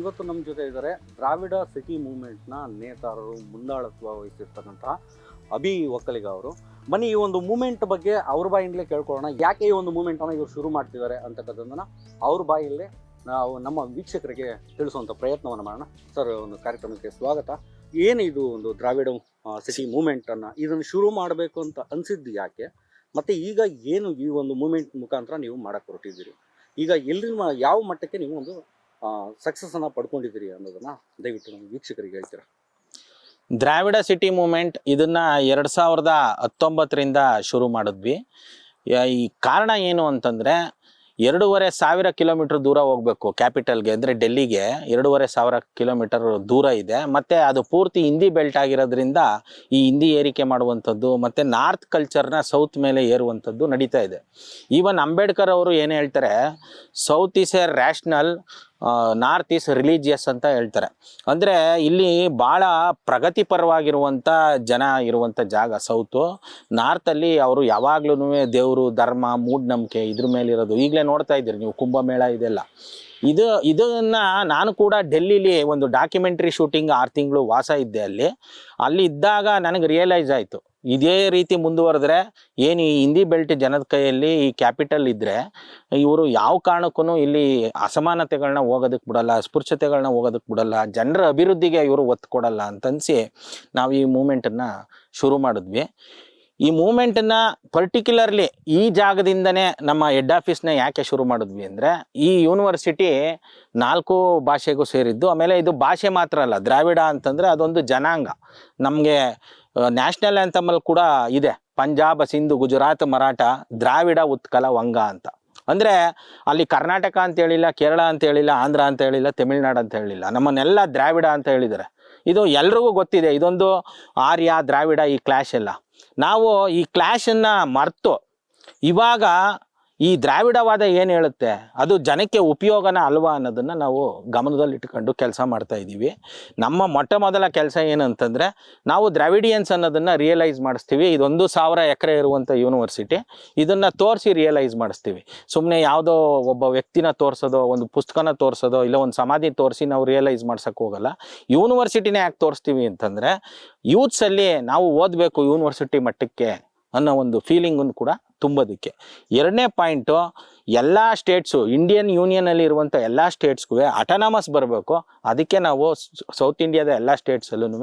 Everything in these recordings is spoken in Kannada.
ಇವತ್ತು ನಮ್ಮ ಜೊತೆ ಇದ್ದಾರೆ. ದ್ರಾವಿಡ ಸಿಟಿ ಮೂವ್ಮೆಂಟ್ನ ನೇತಾರರು ಮುಂದಾಳತ್ವ ವಹಿಸಿರ್ತಕ್ಕಂತಹ ಅಭಿ ಒಕ್ಕಲಿಗ ಅವರು. ಬನ್ನಿ, ಈ ಒಂದು ಮೂಮೆಂಟ್ ಬಗ್ಗೆ ಅವ್ರ ಬಾಯಿಂದಲೇ ಕೇಳ್ಕೊಳ್ಳೋಣ. ಯಾಕೆ ಈ ಒಂದು ಮೂಮೆಂಟನ್ನು ಇವರು ಶುರು ಮಾಡ್ತಿದ್ದಾರೆ ಅಂತಕ್ಕಂಥದ್ದನ್ನು ಅವ್ರ ಬಾಯಲ್ಲೇ ನಾವು ನಮ್ಮ ವೀಕ್ಷಕರಿಗೆ ತಿಳಿಸುವಂಥ ಪ್ರಯತ್ನವನ್ನು ಮಾಡೋಣ. ಸರ್, ಒಂದು ಕಾರ್ಯಕ್ರಮಕ್ಕೆ ಸ್ವಾಗತ. ಏನು ಇದು ಒಂದು ದ್ರಾವಿಡ ಸಿಟಿ ಮೂಮೆಂಟನ್ನು ಇದನ್ನು ಶುರು ಮಾಡಬೇಕು ಅಂತ ಅನಿಸಿದ್ದು ಯಾಕೆ? ಮತ್ತು ಈಗ ಏನು ಈ ಒಂದು ಮೂಮೆಂಟ್ ಮುಖಾಂತರ ನೀವು ಮಾಡಕ್ಕೆ ಹೊರಟಿದ್ದೀರಿ? ಈಗ ಎಲ್ಲಿ ಯಾವ ಮಟ್ಟಕ್ಕೆ ನೀವು ಒಂದು ಸಕ್ಸಸ್ ಅನ್ನ ಪಡ್ಕೊಂಡಿದ್ದೀರಿ ಅನ್ನೋದನ್ನ ದಯವಿಟ್ಟು ನಮ್ಮ ವೀಕ್ಷಕರಿಗೆ ಹೇಳ್ತೀರಾ? ದ್ರಾವಿಡ ಸಿಟಿ ಮೂಮೆಂಟ್ ಇದನ್ನ ಎರಡು ಸಾವಿರದ ಹತ್ತೊಂಬತ್ತರಿಂದ ಶುರು ಮಾಡಿದ್ವಿ. ಈ ಕಾರಣ ಏನು ಅಂತಂದ್ರೆ ಎರಡೂವರೆ ಸಾವಿರ ಕಿಲೋಮೀಟರ್ ದೂರ ಹೋಗ್ಬೇಕು ಕ್ಯಾಪಿಟಲ್ಗೆ, ಅಂದ್ರೆ ಡೆಲ್ಲಿಗೆ. ಎರಡೂವರೆ ಸಾವಿರ ಕಿಲೋಮೀಟರ್ ದೂರ ಇದೆ. ಮತ್ತೆ ಅದು ಪೂರ್ತಿ ಹಿಂದಿ ಬೆಲ್ಟ್ ಆಗಿರೋದ್ರಿಂದ ಈ ಹಿಂದಿ ಏರಿಕೆ ಮಾಡುವಂಥದ್ದು, ಮತ್ತೆ ನಾರ್ತ್ ಕಲ್ಚರ್ನ ಸೌತ್ ಮೇಲೆ ಏರುವಂಥದ್ದು ನಡೀತಾ ಇದೆ. ಈವನ್ ಅಂಬೇಡ್ಕರ್ ಅವರು ಏನು ಹೇಳ್ತಾರೆ, south is a rational north is religious ಅಂತ ಹೇಳ್ತಾರೆ. ಅಂದ್ರೆ ಇಲ್ಲಿ ಬಹಳ ಪ್ರಗತಿಪರವಾಗಿರುವಂಥ ಜನ ಇರುವಂತ ಜಾಗ ಸೌತು. ನಾರ್ತ್ ಅಲ್ಲಿ ಅವರು ಯಾವಾಗ್ಲೂ ದೇವರು, ಧರ್ಮ, ಮೂಢನಂಬಿಕೆ ಇದ್ರ ಮೇಲಿರೋದು. ಈಗಲೇ ನೋಡ್ತಾ ಇದ್ದೀರಿ ನೀವು, ಕುಂಭಮೇಳ ಇದೆಲ್ಲ. ಇದು ಇದನ್ನ ನಾನು ಕೂಡ ಡೆಲ್ಲಿಲಿ ಒಂದು ಡಾಕ್ಯುಮೆಂಟ್ರಿ ಶೂಟಿಂಗ್ ಆರು ತಿಂಗಳು ವಾಸ ಇದ್ದೆ ಅಲ್ಲಿ. ಅಲ್ಲಿ ಇದ್ದಾಗ ನನಗೆ ರಿಯಲೈಸ್ ಆಯಿತು. ಇದೇ ರೀತಿ ಮುಂದುವರೆದ್ರೆ ಏನು ಈ ಹಿಂದಿ ಬೆಲ್ಟ್ ಜನದ ಕೈಯಲ್ಲಿ ಈ ಕ್ಯಾಪಿಟಲ್ ಇದ್ದರೆ ಇವರು ಯಾವ ಕಾರಣಕ್ಕೂ ಇಲ್ಲಿ ಅಸಮಾನತೆಗಳನ್ನ ಹೋಗೋದಕ್ಕೆ ಬಿಡಲ್ಲ ಅಸ್ಪೃಶ್ಯತೆಗಳನ್ನ ಹೋಗೋದಕ್ಕೆ ಬಿಡಲ್ಲ, ಜನರ ಅಭಿವೃದ್ಧಿಗೆ ಇವರು ಒತ್ತು ಕೊಡಲ್ಲ ಅಂತನಿಸಿ ನಾವು ಈ ಮೂಮೆಂಟನ್ನು ಶುರು ಮಾಡಿದ್ವಿ. ಈ ಮೂಮೆಂಟನ್ನ ಪರ್ಟಿಕ್ಯುಲರ್ಲಿ ಈ ಜಾಗದಿಂದನೇ ನಮ್ಮ ಹೆಡ್ ಆಫೀಸ್ನ ಯಾಕೆ ಶುರು ಮಾಡಿದ್ವಿ ಅಂದರೆ, ಈ ಯೂನಿವರ್ಸಿಟಿ ನಾಲ್ಕು ಭಾಷೆಗೂ ಸೇರಿದ್ದು. ಆಮೇಲೆ ಇದು ಭಾಷೆ ಮಾತ್ರ ಅಲ್ಲ, ದ್ರಾವಿಡ ಅಂತಂದರೆ ಅದೊಂದು ಜನಾಂಗ. ನಮಗೆ ನ್ಯಾಷನಲ್ ಆ್ಯಂಥಮಲ್ಲಿ ಕೂಡ ಇದೆ. ಪಂಜಾಬ್, ಸಿಂಧು, ಗುಜರಾತ್, ಮರಾಠ, ದ್ರಾವಿಡ ಉತ್ಕಲ ವಂಗ ಅಂತ. ಅಂದರೆ ಅಲ್ಲಿ ಕರ್ನಾಟಕ ಅಂತ ಹೇಳಿಲ್ಲ, ಕೇರಳ ಅಂತ ಹೇಳಿಲ್ಲ, ಆಂಧ್ರ ಅಂತ ಹೇಳಿಲ್ಲ, ತಮಿಳ್ನಾಡು ಅಂತ ಹೇಳಿಲ್ಲ. ನಮ್ಮನ್ನೆಲ್ಲ ದ್ರಾವಿಡ ಅಂತ ಹೇಳಿದ್ದಾರೆ. ಇದು ಎಲ್ರಿಗೂ ಗೊತ್ತಿದೆ. ಇದೊಂದು ಆರ್ಯ, ದ್ರಾವಿಡ ಈ ಕ್ಲಾಶ್ ಎಲ್ಲ. ನಾವು ಈ ಕ್ಲಾಶನ್ನು ಮರೆತು ಇವಾಗ ಈ ದ್ರಾವಿಡವಾದ ಏನು ಹೇಳುತ್ತೆ? ಅದು ಜನಕ್ಕೆ ಉಪಯೋಗನ ಅಲ್ವಾ ಅನ್ನೋದನ್ನು ನಾವು ಗಮನದಲ್ಲಿಟ್ಕೊಂಡು ಕೆಲಸ ಮಾಡ್ತಾ ಇದ್ದೀವಿ ನಮ್ಮ ಮೊಟ್ಟ ಮೊದಲ ಕೆಲಸ ಏನಂತಂದರೆ, ನಾವು ದ್ರಾವಿಡಿಯನ್ಸ್ ಅನ್ನೋದನ್ನು ರಿಯಲೈಸ್ ಮಾಡಿಸ್ತೀವಿ. ಇದೊಂದು ಸಾವಿರ ಎಕರೆ ಇರುವಂಥ ಯೂನಿವರ್ಸಿಟಿ ಇದನ್ನು ತೋರಿಸಿ ರಿಯಲೈಸ್ ಮಾಡಿಸ್ತೀವಿ. ಸುಮ್ಮನೆ ಯಾವುದೋ ಒಬ್ಬ ವ್ಯಕ್ತಿನ ತೋರಿಸೋದೋ, ಒಂದು ಪುಸ್ತಕನ ತೋರಿಸೋದೋ, ಇಲ್ಲ ಒಂದು ಸಮಾಧಿ ತೋರಿಸಿ ನಾವು ರಿಯಲೈಸ್ ಮಾಡ್ಸೋಕ್ಕೆ ಹೋಗಲ್ಲ. ಯೂನಿವರ್ಸಿಟಿನೇ ಯಾಕೆ ತೋರಿಸ್ತೀವಿ ಅಂತಂದರೆ ಯೂತ್ಸಲ್ಲಿ ನಾವು ಓದಬೇಕು ಯೂನಿವರ್ಸಿಟಿ ಮಟ್ಟಕ್ಕೆ ಅನ್ನೋ ಒಂದು ಫೀಲಿಂಗನ್ನು ಕೂಡ ತುಂಬೋದಕ್ಕೆ. ಎರಡನೇ ಪಾಯಿಂಟು, ಎಲ್ಲ ಸ್ಟೇಟ್ಸು ಇಂಡಿಯನ್ ಯೂನಿಯನಲ್ಲಿ ಇರುವಂಥ ಎಲ್ಲ ಸ್ಟೇಟ್ಸ್ಗೂ ಅಟಾನಮಸ್ ಬರಬೇಕು. ಅದಕ್ಕೆ ನಾವು ಸೌತ್ ಇಂಡಿಯಾದ ಎಲ್ಲ ಸ್ಟೇಟ್ಸಲ್ಲೂ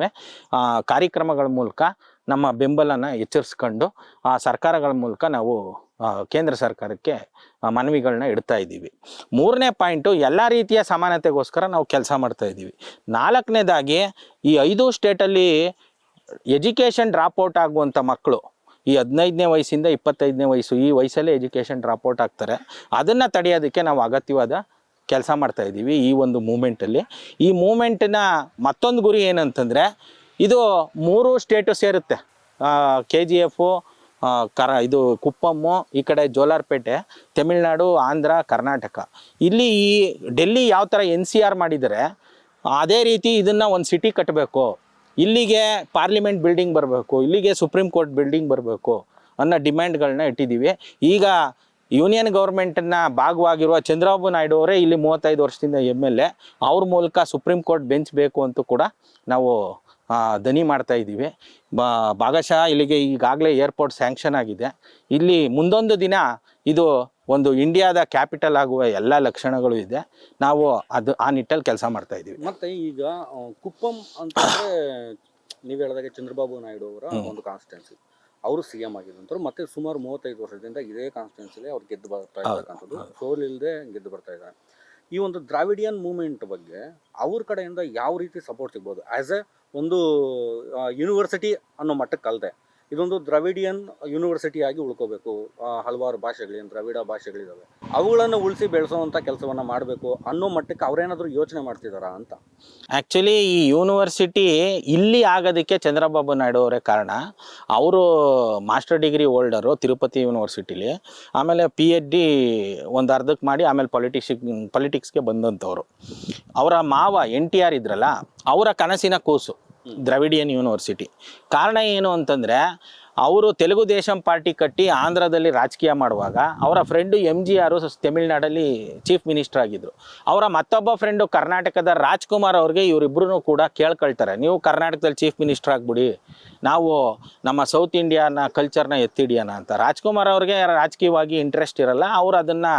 ಕಾರ್ಯಕ್ರಮಗಳ ಮೂಲಕ ನಮ್ಮ ಬೆಂಬಲನ ಎಚ್ಚರಿಸ್ಕೊಂಡು, ಆ, ಸರ್ಕಾರಗಳ ಮೂಲಕ ನಾವು ಕೇಂದ್ರ ಸರ್ಕಾರಕ್ಕೆ ಮನವಿಗಳನ್ನ ಇಡ್ತಾ ಇದ್ದೀವಿ. ಮೂರನೇ ಪಾಯಿಂಟು, ಎಲ್ಲ ರೀತಿಯ ಸಮಾನತೆಗೋಸ್ಕರ ನಾವು ಕೆಲಸ ಮಾಡ್ತಾ ಇದ್ದೀವಿ. ನಾಲ್ಕನೇದಾಗಿ, ಈ ಐದು ಸ್ಟೇಟಲ್ಲಿ ಎಜುಕೇಷನ್ ಡ್ರಾಪ್ ಔಟ್ ಆಗುವಂಥ ಮಕ್ಕಳು ಈ ಹದಿನೈದನೇ ವಯಸ್ಸಿಂದ ಇಪ್ಪತ್ತೈದನೇ ವಯಸ್ಸು ಈ ವಯಸ್ಸಲ್ಲೇ ಎಜುಕೇಷನ್ ಡ್ರಾಪ್ ಔಟ್ ಆಗ್ತಾರೆ. ಅದನ್ನು ತಡೆಯೋದಕ್ಕೆ ನಾವು ಅಗತ್ಯವಾದ ಕೆಲಸ ಮಾಡ್ತಾ ಇದ್ದೀವಿ ಈ ಒಂದು ಮೂಮೆಂಟಲ್ಲಿ ಈ ಮೂಮೆಂಟಿನ ಮತ್ತೊಂದು ಗುರಿ ಏನಂತಂದರೆ, ಇದು ಮೂರು ಸ್ಟೇಟು ಸೇರುತ್ತೆ. ಕೆ ಜಿ ಎಫು ಕರ, ಇದು ಕುಪ್ಪಮ್ಮು ಈ ಕಡೆ ಜೋಲಾರ್ಪೇಟೆ, ತಮಿಳ್ನಾಡು, ಆಂಧ್ರ, ಕರ್ನಾಟಕ. ಇಲ್ಲಿ ಈ ಡೆಲ್ಲಿ ಯಾವ ಥರ ಎನ್ ಸಿ ಆರ್ ಮಾಡಿದರೆ, ಅದೇ ರೀತಿ ಇದನ್ನು ಒಂದು ಸಿಟಿ ಕಟ್ಟಬೇಕು ಇಲ್ಲಿಗೆ ಪಾರ್ಲಿಮೆಂಟ್ ಬಿಲ್ಡಿಂಗ್ ಬರಬೇಕು, ಇಲ್ಲಿಗೆ ಸುಪ್ರೀಂ ಕೋರ್ಟ್ ಬಿಲ್ಡಿಂಗ್ ಬರಬೇಕು ಅನ್ನೋ ಡಿಮ್ಯಾಂಡ್ಗಳನ್ನ ಇಟ್ಟಿದ್ದೀವಿ. ಈಗ ಯೂನಿಯನ್ ಗೌರ್ಮೆಂಟ್ನ ಭಾಗವಾಗಿರುವ ಚಂದ್ರಬಾಬು ನಾಯ್ಡು ಅವರೇ ಇಲ್ಲಿ ಮೂವತ್ತೈದು ವರ್ಷದಿಂದ ಎಂ ಎಲ್ ಎ ಅವ್ರ ಮೂಲಕ ಸುಪ್ರೀಂ ಕೋರ್ಟ್ ಬೆಂಚ್ ಬೇಕು ಅಂತ ಕೂಡ ನಾವು ದನಿ ಮಾಡ್ತಾ ಇದ್ದೀವಿ. ಭಾಗಶಃ ಇಲ್ಲಿಗೆ ಈಗಾಗಲೇ ಏರ್ಪೋರ್ಟ್ ಸ್ಯಾಂಕ್ಷನ್ ಆಗಿದೆ. ಇಲ್ಲಿ ಮುಂದೊಂದು ದಿನ ಇದು ಒಂದು ಇಂಡಿಯಾದ ಕ್ಯಾಪಿಟಲ್ ಆಗುವ ಎಲ್ಲ ಲಕ್ಷಣಗಳು ಇದೆ. ನಾವು ಅದು ಆ ನಿಟ್ಟಲ್ಲಿ ಕೆಲಸ ಮಾಡ್ತಾ ಇದ್ದೀವಿ. ಮತ್ತೆ ಈಗ ಕುಪ್ಪಂ ಅಂತಂದ್ರೆ ನೀವು ಹೇಳಿದಾಗ ಚಂದ್ರಬಾಬು ನಾಯ್ಡು ಅವರ ಒಂದು ಕಾನ್ಸ್ಟಿಟ್ಯೂನ್ಸಿ ಅವರು ಸಿ ಎಂ ಆಗಿದ್ದಂತರು ಮತ್ತೆ ಸುಮಾರು ಮೂವತ್ತೈದು ವರ್ಷದಿಂದ ಇದೇ ಕಾನ್ಸ್ಟಿಟ್ಯೂನ್ಸಿಲಿ ಅವ್ರು ಗೆದ್ದು ಬರ್ತಾ ಇರ್ತಕ್ಕಂಥದ್ದು. ಸೋಲಿಲ್ಲದೆ ಗೆದ್ದು ಬರ್ತಾ ಇದ್ದಾರೆ. ಈ ಒಂದು ದ್ರಾವಿಡಿಯನ್ ಮೂವ್ಮೆಂಟ್ ಬಗ್ಗೆ ಅವ್ರ ಕಡೆಯಿಂದ ಯಾವ ರೀತಿ ಸಪೋರ್ಟ್ ಸಿಗ್ಬೋದು? ಆಸ್ ಎ ಒಂದು ಯೂನಿವರ್ಸಿಟಿ ಅನ್ನೋ ಮಟ್ಟಕ್ಕೆ ಅಲ್ಲದೆ ಇದೊಂದು ದ್ರಾವಿಡಿಯನ್ ಯೂನಿವರ್ಸಿಟಿ ಆಗಿ ಉಳ್ಕೋಬೇಕು. ಹಲವಾರು ಭಾಷೆಗಳೇನು ದ್ರಾವಿಡ ಭಾಷೆಗಳಿದ್ದಾವೆ ಅವುಗಳನ್ನು ಉಳಿಸಿ ಬೆಳೆಸೋವಂಥ ಕೆಲಸವನ್ನ ಮಾಡಬೇಕು ಅನ್ನೋ ಮಟ್ಟಕ್ಕೆ ಅವರೇನಾದರೂ ಯೋಚನೆ ಮಾಡ್ತಿದ್ದಾರಾ ಅಂತ? ಆ್ಯಕ್ಚುಲಿ ಈ ಯೂನಿವರ್ಸಿಟಿ ಇಲ್ಲಿ ಆಗೋದಕ್ಕೆ ಚಂದ್ರಬಾಬು ನಾಯ್ಡು ಅವರೇ ಕಾರಣ. ಅವರು ಮಾಸ್ಟರ್ ಡಿಗ್ರಿ ಹೋಲ್ಡರು ತಿರುಪತಿ ಯೂನಿವರ್ಸಿಟಿಲಿ ಆಮೇಲೆ ಪಿ ಎಚ್ ಡಿ ಒಂದು ಅರ್ಧಕ್ಕೆ ಮಾಡಿ ಆಮೇಲೆ ಪೊಲಿಟಿಕ್ಸ್ ಪೊಲಿಟಿಕ್ಸ್ಗೆ ಬಂದಂಥವ್ರು ಅವರ ಮಾವ ಎನ್ ಟಿ ಆರ್ ಇದ್ರಲ್ಲ, ಅವರ ಕನಸಿನ ಕೂಸು. Dravidian university. ಕಾರಣ ಏನು ಅಂತಂದರೆ, ಅವರು ತೆಲುಗು ದೇಶಂ ಪಾರ್ಟಿ ಕಟ್ಟಿ ಆಂಧ್ರದಲ್ಲಿ ರಾಜಕೀಯ ಮಾಡುವಾಗ ಅವರ ಫ್ರೆಂಡು ಎಂ ಜಿ ಆರು ತಮಿಳ್ನಾಡಲ್ಲಿ ಚೀಫ್ ಮಿನಿಸ್ಟರ್ ಆಗಿದ್ದರು ಅವರ ಮತ್ತೊಬ್ಬ ಫ್ರೆಂಡು ಕರ್ನಾಟಕದ ರಾಜ್ಕುಮಾರ್ ಅವ್ರಿಗೆ ಇವರಿಬ್ಬರೂ ಕೂಡ ಕೇಳ್ಕೊಳ್ತಾರೆ. ನೀವು ಕರ್ನಾಟಕದಲ್ಲಿ ಚೀಫ್ ಮಿನಿಸ್ಟರ್ ಆಗ್ಬಿಡಿ. ನಾವು ನಮ್ಮ ಸೌತ್ ಇಂಡಿಯಾನ ಕಲ್ಚರ್ನ ಎತ್ತಿಡಿಯೋಣ ಅಂತ. ರಾಜ್ಕುಮಾರ್ ಅವ್ರಿಗೆ ರಾಜಕೀಯವಾಗಿ ಇಂಟ್ರೆಸ್ಟ್ ಇರಲ್ಲ, ಅವರು ಅದನ್ನು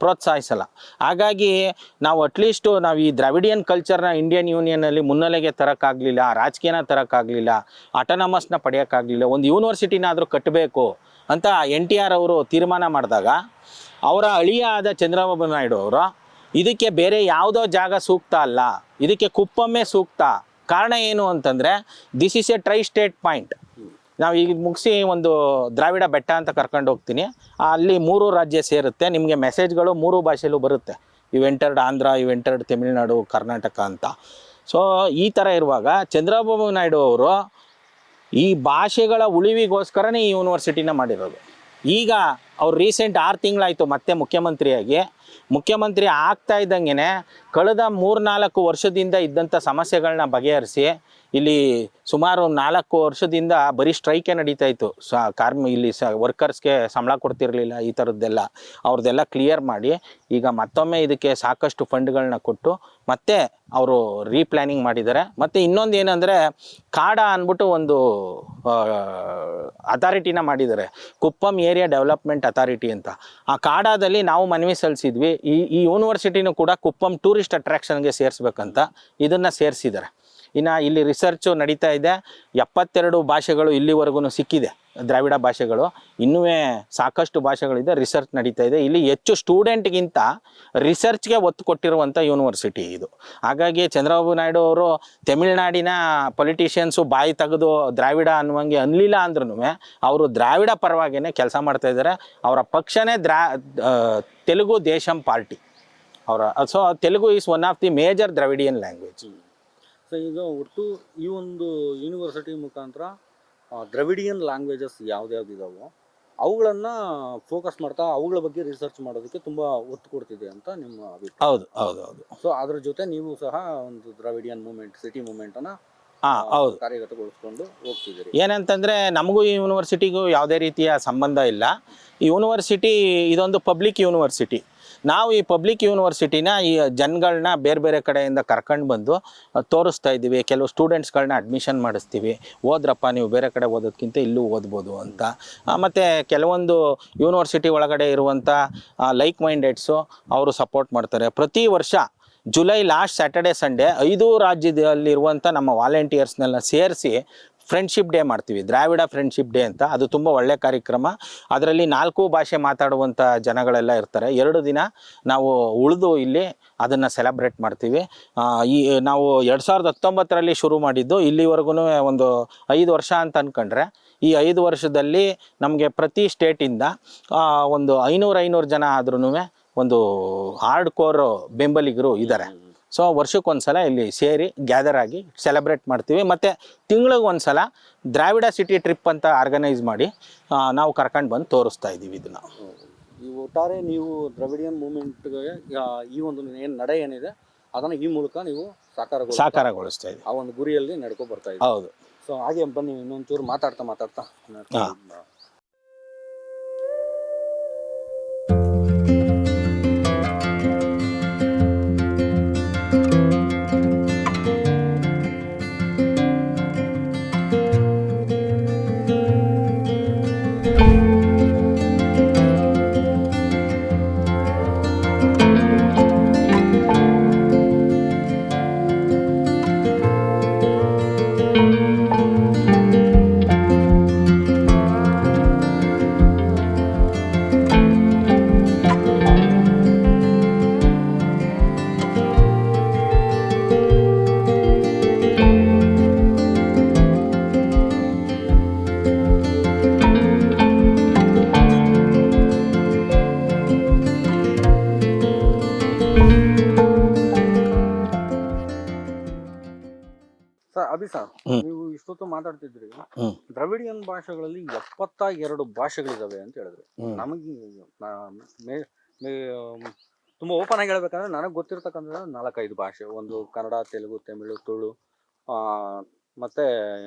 ಪ್ರೋತ್ಸಾಹಿಸಲ್ಲ. ಹಾಗಾಗಿ ನಾವು ಅಟ್ಲೀಸ್ಟು ನಾವು ಈ ದ್ರಾವಿಡಿಯನ್ ಕಲ್ಚರ್ನ ಇಂಡಿಯನ್ ಯೂನಿಯನಲ್ಲಿ ಮುನ್ನೆಲೆಗೆ ತರೋಕ್ಕಾಗಲಿಲ್ಲ ರಾಜಕೀಯನ ತರೋಕ್ಕಾಗಲಿಲ್ಲ ಆಟೋನಮಸ್ನ ಪಡೆಯೋಕ್ಕಾಗಲಿಲ್ಲ, ಒಂದು ಯೂನಿವರ್ಸಿಟಿನಾದರೂ ಕಟ್ಟಬೇಕು ಅಂತ ಎನ್ ಟಿ ಆರ್ ಅವರು ತೀರ್ಮಾನ ಮಾಡಿದಾಗ ಅವರ ಅಳಿಯ ಆದ ಚಂದ್ರಬಾಬು ನಾಯ್ಡು ಅವರು, ಇದಕ್ಕೆ ಬೇರೆ ಯಾವುದೋ ಜಾಗ ಸೂಕ್ತ ಅಲ್ಲ, ಇದಕ್ಕೆ ಕುಪ್ಪಮ್ಮೆ ಸೂಕ್ತ. ಕಾರಣ ಏನು ಅಂತಂದರೆ this is a tri state point ನಾವು ಈಗ ಮುಗಿಸಿ ಒಂದು ದ್ರಾವಿಡ ಬೆಟ್ಟ ಅಂತ ಕರ್ಕೊಂಡು ಹೋಗ್ತೀನಿ. ಅಲ್ಲಿ ಮೂರು ರಾಜ್ಯ ಸೇರುತ್ತೆ. ನಿಮಗೆ ಮೆಸೇಜ್ಗಳು ಮೂರು ಭಾಷೆಯಲ್ಲೂ ಬರುತ್ತೆ. ಇವು ಎಂಟರ್ಡ್ ಆಂಧ್ರ, ಇವು ಎಂಟರ್ಡ್ ತಮಿಳುನಾಡು, ಕರ್ನಾಟಕ ಅಂತ. ಸೊ ಈ ಥರ ಇರುವಾಗ ಚಂದ್ರಬಾಬು ನಾಯ್ಡು ಅವರು ಈ ಭಾಷೆಗಳ ಉಳಿವಿಗೋಸ್ಕರನೇ ಈ ಯೂನಿವರ್ಸಿಟಿನ ಮಾಡಿರೋದು. ಈಗ ಅವ್ರು ರೀಸೆಂಟ್ ಆರು ತಿಂಗಳಾಯಿತು ಮತ್ತೆ ಮುಖ್ಯಮಂತ್ರಿಯಾಗಿ. ಮುಖ್ಯಮಂತ್ರಿ ಆಗ್ತಾ ಇದ್ದಂಗೆ ಕಳೆದ ಮೂರ್ನಾಲ್ಕು ವರ್ಷದಿಂದ ಇದ್ದಂಥ ಸಮಸ್ಯೆಗಳನ್ನ ಬಗೆಹರಿಸಿ ಇಲ್ಲಿ ಸುಮಾರು ನಾಲ್ಕು ವರ್ಷದಿಂದ ಬರೀ ಸ್ಟ್ರೈಕೇ ನಡೀತಾ ಇತ್ತು. ಸ, ಕಾರ್ಮಿ, ಇಲ್ಲಿ ಸ ವರ್ಕರ್ಸ್ಗೆ ಸಂಬಳ ಕೊಡ್ತಿರಲಿಲ್ಲ ಈ ಥರದ್ದೆಲ್ಲ ಅವ್ರದ್ದೆಲ್ಲ ಕ್ಲಿಯರ್ ಮಾಡಿ ಈಗ ಮತ್ತೊಮ್ಮೆ ಇದಕ್ಕೆ ಸಾಕಷ್ಟು ಫಂಡ್ಗಳನ್ನ ಕೊಟ್ಟು ಮತ್ತೆ ಅವರು ರೀಪ್ಲ್ಯಾನಿಂಗ್ ಮಾಡಿದ್ದಾರೆ. ಮತ್ತು ಇನ್ನೊಂದು ಏನಂದರೆ ಕಾಡ ಅಂದ್ಬಿಟ್ಟು ಒಂದು ಅಥಾರಿಟಿನ ಮಾಡಿದ್ದಾರೆ. ಕುಪ್ಪಂ ಏರಿಯಾ ಡೆವಲಪ್ಮೆಂಟ್ ಅಥಾರಿಟಿ ಅಂತ. ಆ ಕಾಡಾದಲ್ಲಿ ನಾವು ಮನವಿ ಸಲ್ಲಿಸಿದ್ವಿ. ಈ ಈ ಯೂನಿವರ್ಸಿಟಿನೂ ಕೂಡ ಕುಪ್ಪಂ ಟೂರಿಸ್ಟ್ ಅಟ್ರಾಕ್ಷನ್ಗೆ ಸೇರಿಸ್ಬೇಕಂತ ಇದನ್ನು ಸೇರಿಸಿದ್ದಾರೆ. ಇನ್ನು ಇಲ್ಲಿ ರಿಸರ್ಚು ನಡೀತಾ ಇದೆ. ಎಪ್ಪತ್ತೆರಡು ಭಾಷೆಗಳು ಇಲ್ಲಿವರೆಗೂ ಸಿಕ್ಕಿದೆ, ದ್ರಾವಿಡ ಭಾಷೆಗಳು. ಇನ್ನೂ ಸಾಕಷ್ಟು ಭಾಷೆಗಳಿದೆ ರಿಸರ್ಚ್ ನಡೀತಾ ಇದೆ. ಇಲ್ಲಿ ಹೆಚ್ಚು ಸ್ಟೂಡೆಂಟ್ಗಿಂತ ರಿಸರ್ಚ್ಗೆ ಒತ್ತು ಕೊಟ್ಟಿರುವಂಥ ಯೂನಿವರ್ಸಿಟಿ ಇದು. ಹಾಗಾಗಿ ಚಂದ್ರಬಾಬು ನಾಯ್ಡು ಅವರು ತಮಿಳುನಾಡಿನ ಪೊಲಿಟಿಷಿಯನ್ಸು ಬಾಯಿ ತೆಗೆದು ದ್ರಾವಿಡ ಅನ್ನುವಂಗೆ ಅನ್ನಲಿಲ್ಲ ಅಂದ್ರೂ ಅವರು ದ್ರಾವಿಡ ಪರವಾಗಿಯೇ ಕೆಲಸ ಮಾಡ್ತಾ ಇದ್ದಾರೆ. ಅವರ ಪಕ್ಷನೇ ದ್ರಾ ತೆಲುಗು ದೇಶಂ ಪಾರ್ಟಿ. ಅವರ so Telugu is one of the major Dravidian language so ಈಗ ಒಟ್ಟು ಈ ಒಂದು ಯೂನಿವರ್ಸಿಟಿ ಮುಖಾಂತರ ದ್ರವಿಡಿಯನ್ ಲ್ಯಾಂಗ್ವೇಜಸ್ ಯಾವ್ದ್ಯಾವ್ದು ಇದಾವೋ ಅವುಗಳನ್ನು ಫೋಕಸ್ ಮಾಡ್ತಾ ಅವುಗಳ ಬಗ್ಗೆ ರಿಸರ್ಚ್ ಮಾಡೋದಕ್ಕೆ ತುಂಬಾ ಒತ್ತು ಕೊಡ್ತಿದೆ ಅಂತ ನಿಮ್ಮ ಅಭಿಪ್ರಾಯ. ಹೌದು ಹೌದು ಹೌದು. ಸೊ ಅದ್ರ ಜೊತೆ ನೀವು ಸಹ ಒಂದು ದ್ರಾವಿಡಿಯನ್ ಮೂವ್ಮೆಂಟ್ ಸಿಟಿ ಮೂವ್ಮೆಂಟ್ ಅನ್ನ ಹಾಂ ಹೌದು. ಕಾರ್ಯಗತಗೊಳಿಸ್ಕೊಂಡು ಹೋಗ್ತಿದ್ದೀರಿ. ಏನಂತಂದರೆ ನಮಗೂ ಈ ಯೂನಿವರ್ಸಿಟಿಗೂ ಯಾವುದೇ ರೀತಿಯ ಸಂಬಂಧ ಇಲ್ಲ. ಈ ಯೂನಿವರ್ಸಿಟಿ ಇದೊಂದು ಪಬ್ಲಿಕ್ ಯೂನಿವರ್ಸಿಟಿ ನಾವು ಈ ಪಬ್ಲಿಕ್ ಯೂನಿವರ್ಸಿಟಿನ ಈ ಜನಗಳನ್ನ ಬೇರೆ ಬೇರೆ ಕಡೆಯಿಂದ ಕರ್ಕೊಂಡು ಬಂದು ತೋರಿಸ್ತಾ ಇದ್ದೀವಿ. ಕೆಲವು ಸ್ಟೂಡೆಂಟ್ಸ್ಗಳನ್ನ ಅಡ್ಮಿಷನ್ ಮಾಡಿಸ್ತೀವಿ. ಓದ್ರಪ್ಪ ನೀವು ಬೇರೆ ಕಡೆ ಓದೋದಕ್ಕಿಂತ ಇಲ್ಲೂ ಓದ್ಬೋದು ಅಂತ. ಮತ್ತು ಕೆಲವೊಂದು ಯೂನಿವರ್ಸಿಟಿ ಒಳಗಡೆ ಇರುವಂಥ ಲೈಕ್ ಮೈಂಡೆಡ್ಸು ಅವರು ಸಪೋರ್ಟ್ ಮಾಡ್ತಾರೆ. ಪ್ರತಿ ವರ್ಷ ಜುಲೈ ಲಾಸ್ಟ್ ಸ್ಯಾಟರ್ಡೆ ಸಂಡೇ ಐದು ರಾಜ್ಯದಲ್ಲಿರುವಂಥ ನಮ್ಮ ವಾಲಂಟಿಯರ್ಸ್ನೆಲ್ಲ ಸೇರಿಸಿ ಫ್ರೆಂಡ್ಶಿಪ್ ಡೇ ಮಾಡ್ತೀವಿ. ದ್ರಾವಿಡ ಫ್ರೆಂಡ್ಶಿಪ್ ಡೇ ಅಂತ. ಅದು ತುಂಬ ಒಳ್ಳೆ ಕಾರ್ಯಕ್ರಮ. ಅದರಲ್ಲಿ ನಾಲ್ಕು ಭಾಷೆ ಮಾತಾಡುವಂಥ ಜನಗಳೆಲ್ಲ ಇರ್ತಾರೆ. ಎರಡು ದಿನ ನಾವು ಉಳಿದು ಇಲ್ಲಿ ಅದನ್ನು ಸೆಲೆಬ್ರೇಟ್ ಮಾಡ್ತೀವಿ. ಈ, ನಾವು ಎರಡು ಸಾವಿರದ ಹತ್ತೊಂಬತ್ತರಲ್ಲಿ ಶುರು ಮಾಡಿದ್ದು ಇಲ್ಲಿವರೆಗೂ ಒಂದು ಐದು ವರ್ಷ ಅಂತ ಅಂದ್ಕೊಂಡ್ರೆ ಈ ಐದು ವರ್ಷದಲ್ಲಿ ನಮಗೆ ಪ್ರತಿ ಸ್ಟೇಟಿಂದ ಒಂದು ಐನೂರು ಐನೂರು ಜನ ಆದ್ರೂ ಒಂದು ಹಾರ್ಡ್ ಕೋರ್ ಬೆಂಬಲಿಗರು ಇದ್ದಾರೆ ಸೊ ವರ್ಷಕ್ಕೊಂದ್ಸಲ ಇಲ್ಲಿ ಸೇರಿ ಗ್ಯಾದರ್ ಆಗಿ ಸೆಲೆಬ್ರೇಟ್ ಮಾಡ್ತೀವಿ. ಮತ್ತು ತಿಂಗಳಿಗೆ ಒಂದ್ಸಲ ದ್ರಾವಿಡ ಸಿಟಿ ಟ್ರಿಪ್ ಅಂತ ಆರ್ಗನೈಸ್ ಮಾಡಿ ನಾವು ಕರ್ಕೊಂಡು ಬಂದು ತೋರಿಸ್ತಾ ಇದ್ದೀವಿ ಇದನ್ನು. ಈ ಒಟ್ಟಾರೆ ನೀವು ದ್ರವಿಡಿಯನ್ ಮೂಮೆಂಟ್ಗೆ ಈ ಒಂದು ಏನು ನಡೆ ಏನಿದೆ ಅದನ್ನು ಈ ಮೂಲಕ ನೀವು ಸಾಕಾರ ಸಾಕಾರಗೊಳಿಸ್ತಾ ಇದ್ದೀವಿ ಆ ಒಂದು ಗುರಿಯಲ್ಲಿ ನಡ್ಕೊ ಬರ್ತಾ ಇದ್ದೀವಿ ಹೌದು. ಸೊ ಹಾಗೆ ಬನ್ನಿ ಇನ್ನೊಂಚೂರು ಮಾತಾಡ್ತಾ ಮಾತಾಡ್ತಾ ನೀವು ಇಷ್ಟೊತ್ತು ಮಾತಾಡ್ತಿದ್ರಿ. ದ್ರವಿಡಿಯನ್ ಭಾಷೆಗಳಲ್ಲಿ ಎಪ್ಪತ್ತ ಎರಡು ಭಾಷೆಗಳಿದಾವೆ ಅಂತ ಹೇಳಿದ್ರಿ. ನಮಗೆ ತುಂಬಾ ಓಪನ್ ಆಗಿ ಹೇಳ್ಬೇಕಂದ್ರೆ ನನಗೆ ಗೊತ್ತಿರ್ತಕ್ಕಂಥ ನಾಲ್ಕೈದು ಭಾಷೆ. ಒಂದು ಕನ್ನಡ ತೆಲುಗು ತಮಿಳು ತುಳು ಆ, ಮತ್ತೆ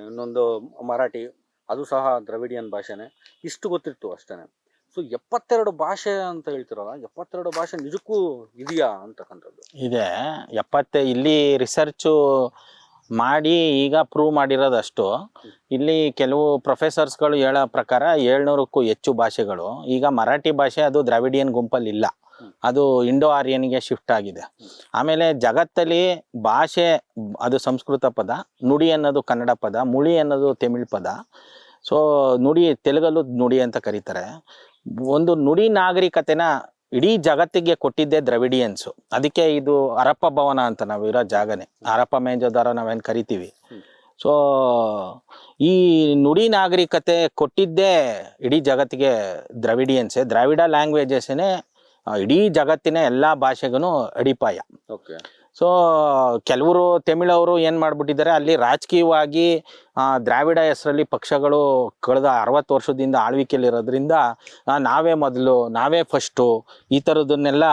ಇನ್ನೊಂದು ಮರಾಠಿ. ಅದು ಸಹ ದ್ರವಿಡಿಯನ್ ಭಾಷೆನೇ. ಇಷ್ಟು ಗೊತ್ತಿತ್ತು ಅಷ್ಟೇ ಸೊ ಎಪ್ಪತ್ತೆರಡು ಭಾಷೆ ಅಂತ ಹೇಳ್ತಿರಲ್ಲ ಎಪ್ಪತ್ತೆರಡು ಭಾಷೆ ನಿಜಕ್ಕೂ ಇದೆಯಾ ಅಂತಕ್ಕಂಥದ್ದು. ಇದೆ. ಎಪ್ಪತ್ತೆ ಇಲ್ಲಿ ರಿಸರ್ಚು ಮಾಡಿ ಈಗ ಪ್ರೂವ್ ಮಾಡಿರೋದಷ್ಟು ಇಲ್ಲಿ ಕೆಲವು ಪ್ರೊಫೆಸರ್ಸ್ಗಳು ಹೇಳೋ ಪ್ರಕಾರ ಏಳ್ನೂರಕ್ಕೂ ಹೆಚ್ಚು ಭಾಷೆಗಳು. ಈಗ ಮರಾಠಿ ಭಾಷೆ ಅದು ದ್ರಾವಿಡಿಯನ್ ಗುಂಪಲ್ಲಿ ಇಲ್ಲ. ಅದು ಇಂಡೋ ಆರ್ಯನ್ಗೆ ಶಿಫ್ಟ್ ಆಗಿದೆ. ಆಮೇಲೆ ಜಗತ್ತಲ್ಲಿ ಭಾಷೆ ಅದು ಸಂಸ್ಕೃತ ಪದ, ನುಡಿ ಅನ್ನೋದು ಕನ್ನಡ ಪದ, ಮುಳಿ ಅನ್ನೋದು ತಮಿಳ್ ಪದ. ಸೊ ನುಡಿ, ತೆಲುಗಲ್ಲೂ ನುಡಿ ಅಂತ ಕರೀತಾರೆ. ಒಂದು ನುಡಿ ನಾಗರಿಕತೆನ ಇಡೀ ಜಗತ್ತಿಗೆ ಕೊಟ್ಟಿದ್ದೆ ದ್ರವಿಡಿಯನ್ಸು. ಅದಕ್ಕೆ ಇದು ಹರಪ್ಪ ಭವನ ಅಂತ ನಾವು ಇರೋ ಜಾಗನೇ. ಹರಪ್ಪ ಮೇಂಜೋದಾರ ನಾವೇನು ಕರಿತೀವಿ. ಸೊ ಈ ನುಡಿ ನಾಗರಿಕತೆ ಕೊಟ್ಟಿದ್ದೇ ಇಡೀ ಜಗತ್ತಿಗೆ ದ್ರವಿಡಿಯನ್ಸೇ. ದ್ರಾವಿಡ ಲ್ಯಾಂಗ್ವೇಜಸ್ನೇ ಇಡೀ ಜಗತ್ತಿನ ಎಲ್ಲ ಭಾಷೆಗೂ ಅಡಿಪಾಯ. ಓಕೆ ಸೊ ಕೆಲವರು ತಮಿಳವರು ಏನು ಮಾಡಿಬಿಟ್ಟಿದ್ದಾರೆ, ಅಲ್ಲಿ ರಾಜಕೀಯವಾಗಿ ದ್ರಾವಿಡ ಹೆಸರಲ್ಲಿ ಪಕ್ಷಗಳು ಕಳೆದ ಅರವತ್ತು ವರ್ಷದಿಂದ ಆಳ್ವಿಕೆಯಲ್ಲಿರೋದ್ರಿಂದ ನಾವೇ ಮೊದಲು, ನಾವೇ ಫಸ್ಟು ಈ ಥರದನ್ನೆಲ್ಲ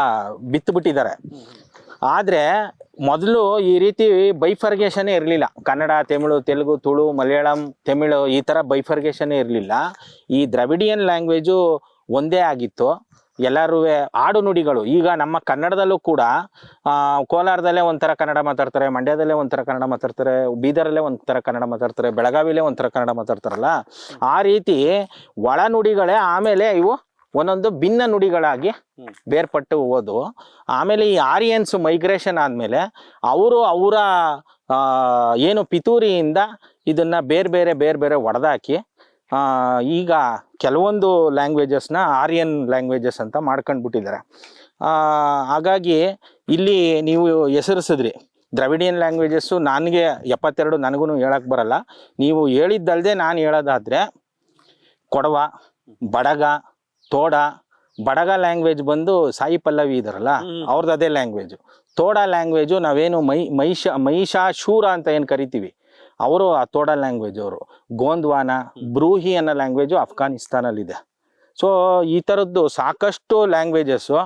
ಬಿತ್ತುಬಿಟ್ಟಿದ್ದಾರೆ ಆದರೆ ಮೊದಲು ಈ ರೀತಿ ಬೈಫರ್ಗೇಷನೇ ಇರಲಿಲ್ಲ. ಕನ್ನಡ, ತಮಿಳು, ತೆಲುಗು, ತುಳು, ಮಲಯಾಳಂ, ತಮಿಳು ಈ ಥರ ಬೈಫರ್ಗೇಷನೇ ಇರಲಿಲ್ಲ. ಈ ದ್ರವಿಡಿಯನ್ ಲ್ಯಾಂಗ್ವೇಜು ಒಂದೇ ಆಗಿತ್ತು. ಎಲ್ಲರೂ ಆಡು ನುಡಿಗಳು. ಈಗ ನಮ್ಮ ಕನ್ನಡದಲ್ಲೂ ಕೂಡ ಕೋಲಾರದಲ್ಲೇ ಒಂಥರ ಕನ್ನಡ ಮಾತಾಡ್ತಾರೆ ಮಂಡ್ಯದಲ್ಲೇ ಒಂಥರ ಕನ್ನಡ ಮಾತಾಡ್ತಾರೆ ಬೀದರಲ್ಲೇ ಒಂಥರ ಕನ್ನಡ ಮಾತಾಡ್ತಾರೆ ಬೆಳಗಾವಿಲೇ ಒಂಥರ ಕನ್ನಡ ಮಾತಾಡ್ತಾರಲ್ಲ ಆ ರೀತಿ ಒಳ ನುಡಿಗಳೇ ಆಮೇಲೆ ಇವು ಒಂದೊಂದು ಭಿನ್ನ ನುಡಿಗಳಾಗಿ ಬೇರ್ಪಟ್ಟು ಹೋದು. ಆಮೇಲೆ ಈ ಆರಿಯನ್ಸ್ ಮೈಗ್ರೇಷನ್ ಆದಮೇಲೆ ಅವರು ಅವರ ಏನು ಪಿತೂರಿಯಿಂದ ಇದನ್ನ ಬೇರೆ ಬೇರೆ ಬೇರೆ ಬೇರೆ ಒಡೆದಾಕಿ ಈಗ ಕೆಲವೊಂದು ಲ್ಯಾಂಗ್ವೇಜಸ್ನ ಆರ್ಯನ್ ಲ್ಯಾಂಗ್ವೇಜಸ್ ಅಂತ ಮಾಡ್ಕೊಂಡ್ಬಿಟ್ಟಿದ್ದಾರೆ. ಹಾಗಾಗಿ ಇಲ್ಲಿ ನೀವು ಹೆಸರಿಸಿದ್ರಿ. ದ್ರವಿಡಿಯನ್ ಲ್ಯಾಂಗ್ವೇಜಸ್ಸು ನನಗೆ ಎಪ್ಪತ್ತೆರಡು ನನಗೂ ಹೇಳಕ್ಕೆ ಬರಲ್ಲ. ನೀವು ಹೇಳಿದ್ದಲ್ಲದೆ ನಾನು ಹೇಳೋದಾದರೆ ಕೊಡವ ಬಡಗ ತೋಡ ಬಡಗ ಲ್ಯಾಂಗ್ವೇಜ್ ಬಂದು ಸಾಯಿ ಪಲ್ಲವಿ ಇದಾರಲ್ಲ. ಅವ್ರದ್ದು ಅದೇ ಲ್ಯಾಂಗ್ವೇಜು ತೋಡ ಲ್ಯಾಂಗ್ವೇಜು ನಾವೇನು ಮೈ ಮೈಷ ಮಹಿಷಾಶೂರ ಅಂತ ಏನು ಕರಿತೀವಿ? ಅವರು ಆ ತೋಡ ಲ್ಯಾಂಗ್ವೇಜ್ ಅವರು. ಗೋಂದ್ವಾನ ಬ್ರೂಹಿ ಅನ್ನೋ ಲ್ಯಾಂಗ್ವೇಜು ಅಫ್ಘಾನಿಸ್ತಾನಲ್ಲಿದೆ. ಸೊ ಈ ಥರದ್ದು ಸಾಕಷ್ಟು ಲ್ಯಾಂಗ್ವೇಜಸ್ಸು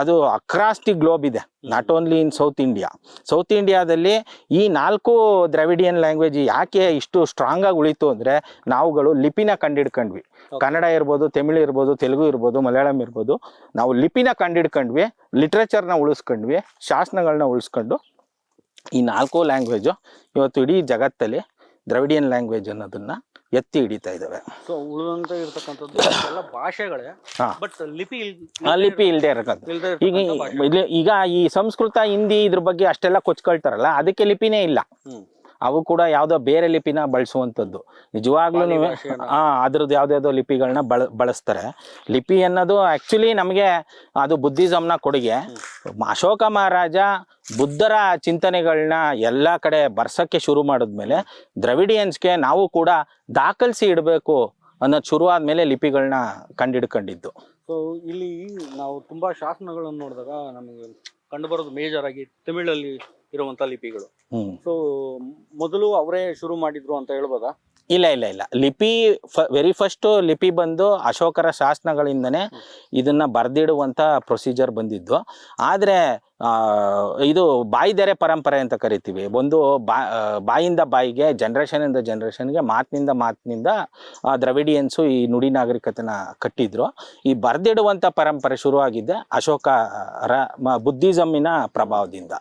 ಅದು ಅಕ್ರಾಸ್ ದಿ ಗ್ಲೋಬ್ ಇದೆ. Not only in south India south ಇಂಡಿಯಾದಲ್ಲಿ ಈ ನಾಲ್ಕು ದ್ರವಿಡಿಯನ್ ಲ್ಯಾಂಗ್ವೇಜ್ ಯಾಕೆ ಇಷ್ಟು ಸ್ಟ್ರಾಂಗ್ ಆಗಿ ಉಳಿತು ಅಂದರೆ ನಾವುಗಳು ಲಿಪಿನ ಕಂಡಿಡ್ಕೊಂಡ್ವಿ. ಕನ್ನಡ ಇರ್ಬೋದು ತಮಿಳು ಇರ್ಬೋದು ತೆಲುಗು ಇರ್ಬೋದು ಮಲಯಾಳಂ ಇರ್ಬೋದು. ನಾವು ಲಿಪಿನ ಕಂಡಿಡ್ಕೊಂಡ್ವಿ ಲಿಟ್ರೇಚರ್ನ ಉಳಿಸ್ಕೊಂಡ್ವಿ ಶಾಸನಗಳನ್ನ ಉಳಿಸ್ಕೊಂಡು ಈ ನಾಲ್ಕು ಲ್ಯಾಂಗ್ವೇಜು ಇವತ್ತು ಇಡೀ ಜಗತ್ತಲ್ಲಿ ದ್ರವಿಡಿಯನ್ ಲ್ಯಾಂಗ್ವೇಜ್ ಅನ್ನೋದನ್ನ ಎತ್ತಿ ಹಿಡಿತಾ ಇದ್ದಾವೆ ಸೊ ಉಳಿದಂತೆ ಇರ್ತಕ್ಕಂಥದ್ದು ಎಲ್ಲ ಭಾಷೆಗಳೇ ಬಟ್ ಲಿಪಿ ಲಿಪಿ ಇಲ್ಲದೆ ಇರಕಂತ ಈಗ ಈಗ ಈ ಸಂಸ್ಕೃತ ಹಿಂದಿ ಇದ್ರ ಬಗ್ಗೆ ಅಷ್ಟೆಲ್ಲ ಕೊಚ್ಕೊಳ್ತಾರಲ್ಲ ಅದಕ್ಕೆ ಲಿಪಿನೇ ಇಲ್ಲ. ಅವು ಕೂಡ ಯಾವ್ದೋ ಬೇರೆ ಲಿಪಿನ ಬಳಸುವಂಥದ್ದು. ನಿಜವಾಗ್ಲೂ ನೀವು ಹಾ ಅದ್ರದ್ದು ಯಾವ್ದಾವುದೋ ಲಿಪಿಗಳನ್ನ ಬಳ ಬಳಸ್ತಾರೆ. ಲಿಪಿ ಅನ್ನೋದು ಆಕ್ಚುಲಿ ನಮಗೆ ಅದು ಬುದ್ಧಿಸಮ್ನ ಕೊಡುಗೆ. ಅಶೋಕ ಮಹಾರಾಜ ಬುದ್ಧರ ಚಿಂತನೆಗಳನ್ನ ಎಲ್ಲ ಕಡೆ ಬರ್ಸಕ್ಕೆ ಶುರು ಮಾಡಿದ್ಮೇಲೆ ದ್ರವಿಡಿಯನ್ಸ್ಗೆ ನಾವು ಕೂಡ ದಾಖಲಿಸಿ ಇಡಬೇಕು ಅನ್ನೋದು ಶುರು ಆದ್ಮೇಲೆ ಲಿಪಿಗಳನ್ನ ಕಂಡಿಡ್ಕೊಂಡಿದ್ದು. ಸೊ ಇಲ್ಲಿ ನಾವು ತುಂಬಾ ಶಾಸನಗಳನ್ನು ನೋಡಿದಾಗ ನಮಗೆ ಕಂಡುಬರೋದು ಮೇಜರ್ ಆಗಿ ತಮಿಳಲ್ಲಿ ಇರುವಂತ ಲಿಪಿಗಳು. ಸೊ ಮೊದಲು ಅವರೇ ಶುರು ಮಾಡಿದ್ರು ಅಂತ ಹೇಳ್ಬೋದಾ? ಇಲ್ಲ ಇಲ್ಲ ಇಲ್ಲ. ಲಿಪಿ ವೆರಿ ಫಸ್ಟ್ ಲಿಪಿ ಬಂದು ಅಶೋಕರ ಶಾಸನಗಳಿಂದನೇ ಇದನ್ನ ಬರೆದಿಡುವಂಥ ಪ್ರೊಸೀಜರ್ ಬಂದಿದ್ದು. ಆದರೆ ಇದು ಬಾಯಿದೆರೆ ಪರಂಪರೆ ಅಂತ ಕರಿತೀವಿ. ಒಂದು ಬಾ ಬಾಯಿಂದ ಬಾಯಿಗೆ ಜನ್ರೇಷನಿಂದ ಜನ್ರೇಷನ್ಗೆ ಮಾತಿನಿಂದ ಮಾತಿನಿಂದ ದ್ರವಿಡಿಯನ್ಸು ಈ ನುಡಿ ನಾಗರಿಕತೆನ ಕಟ್ಟಿದ್ರು. ಈ ಬರೆದಿಡುವಂಥ ಪರಂಪರೆ ಶುರುವಾಗಿದ್ದೆ ಅಶೋಕರ ಬುದ್ಧಿಸಮ್ಮಿನ ಪ್ರಭಾವದಿಂದ.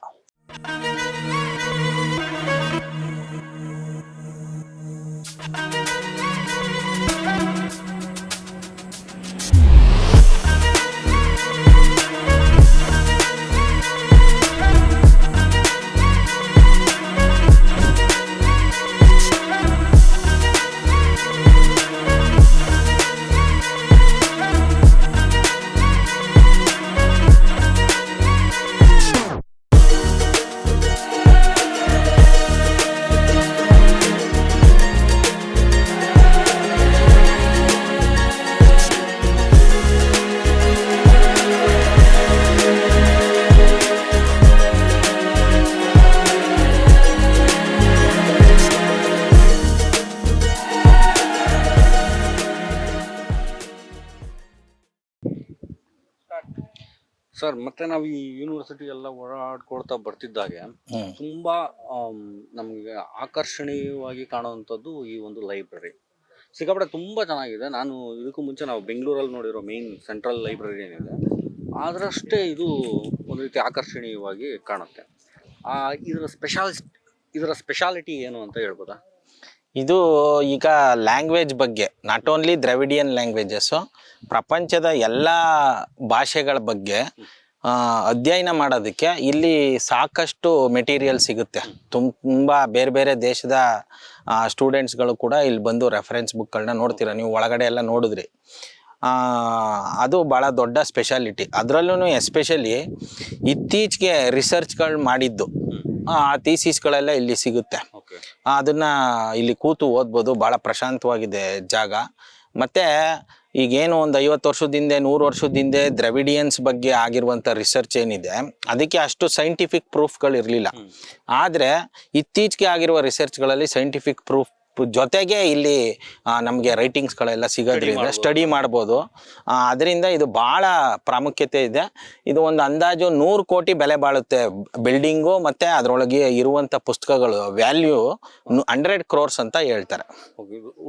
ನಾವು ಈ ಯೂನಿವರ್ಸಿಟಿ ಎಲ್ಲ ಓಡಾಡ್ಕೊಳ್ತಾ ಬರ್ತಿದ್ದಾಗೆ ಹ್ಮ್. ತುಂಬಾ ಆಮ್, ನಮ್ಗೆ ಆಕರ್ಷಣೀಯವಾಗಿ ಕಾಣುವಂಥದ್ದು ಈ ಒಂದು ಲೈಬ್ರರಿ ಸಿಕ್ಕಾಪಟ್ಟೆ ತುಂಬಾ ಚೆನ್ನಾಗಿದೆ. ನಾನು ಇದಕ್ಕೂ ಮುಂಚೆ ನಾವು ಬೆಂಗಳೂರಲ್ಲಿ ನೋಡಿರೋ ಮೇನ್ ಸೆಂಟ್ರಲ್ ಲೈಬ್ರರಿ ಏನಿದೆ ಅದರಷ್ಟೇ ಇದು ಒಂದು ರೀತಿ ಆಕರ್ಷಣೀಯವಾಗಿ ಕಾಣುತ್ತೆ. ಆ, ಇದರ ಸ್ಪೆಷಾಲ್ ಇದರ ಸ್ಪೆಷಾಲಿಟಿ ಏನು ಅಂತ ಹೇಳ್ಬೋದಾ? ಇದು ಈಗ ಲ್ಯಾಂಗ್ವೇಜ್ ಬಗ್ಗೆ ನಾಟ್ ಓನ್ಲಿ ದ್ರವಿಡಿಯನ್ ಲ್ಯಾಂಗ್ವೇಜಸ್ಸು ಪ್ರಪಂಚದ ಎಲ್ಲ ಭಾಷೆಗಳ ಬಗ್ಗೆ ಅಧ್ಯಯನ ಮಾಡೋದಕ್ಕೆ ಇಲ್ಲಿ ಸಾಕಷ್ಟು ಮೆಟೀರಿಯಲ್ ಸಿಗುತ್ತೆ. ತುಂಬ ಬೇರೆ ಬೇರೆ ದೇಶದ ಸ್ಟೂಡೆಂಟ್ಸ್ಗಳು ಕೂಡ ಇಲ್ಲಿ ಬಂದು ರೆಫರೆನ್ಸ್ ಬುಕ್ಗಳನ್ನ ನೋಡ್ತೀರ. ನೀವು ಒಳಗಡೆ ಎಲ್ಲ ನೋಡಿದ್ರಿ. ಅದು ಭಾಳ ದೊಡ್ಡ ಸ್ಪೆಷಾಲಿಟಿ ಅದರಲ್ಲೂ ಎಸ್ಪೆಷಲಿ ಇತ್ತೀಚೆಗೆ ರಿಸರ್ಚ್ಗಳು ಮಾಡಿದ್ದು ಆ ಥೀಸಿಸ್ಗಳೆಲ್ಲ ಇಲ್ಲಿ ಸಿಗುತ್ತೆ. ಅದನ್ನ ಇಲ್ಲಿ ಕೂತು ಓದ್ಬೋದು. ಭಾಳ ಪ್ರಶಾಂತವಾಗಿದೆ ಜಾಗ. ಮತ್ತೆ ಈಗೇನು ಒಂದು ಐವತ್ತು ವರ್ಷದ ಹಿಂದೆ ನೂರು ವರ್ಷದ ಹಿಂದೆ ದ್ರವಿಡಿಯನ್ಸ್ ಬಗ್ಗೆ ಆಗಿರುವಂಥ ರಿಸರ್ಚ್ ಏನಿದೆ ಅದಕ್ಕೆ ಅಷ್ಟು ಸೈಂಟಿಫಿಕ್ ಪ್ರೂಫ್ಗಳು ಇರಲಿಲ್ಲ ಆದರೆ ಇತ್ತೀಚೆಗೆ ಆಗಿರುವ ರಿಸರ್ಚ್ಗಳಲ್ಲಿ ಸೈಂಟಿಫಿಕ್ ಪ್ರೂಫ್ ಜೊತೆಗೆ ಇಲ್ಲಿ ನಮಗೆ ರೈಟಿಂಗ್ಸ್ಗಳೆಲ್ಲ ಸಿಗೋದ್ರಿಂದ. ಸ್ಟಡಿ ಮಾಡ್ಬೋದು. ಅದರಿಂದ ಇದು ಭಾಳ ಪ್ರಾಮುಖ್ಯತೆ ಇದೆ. ಇದು ಒಂದು ಅಂದಾಜು ನೂರು ಕೋಟಿ ಬೆಲೆ ಬಾಳುತ್ತೆ. ಬಿಲ್ಡಿಂಗು ಮತ್ತೆ ಅದರೊಳಗೆ ಇರುವಂಥ ಪುಸ್ತಕಗಳು ವ್ಯಾಲ್ಯೂ ಹಂಡ್ರೆಡ್ ಕ್ರೋರ್ಸ್ ಅಂತ ಹೇಳ್ತಾರೆ.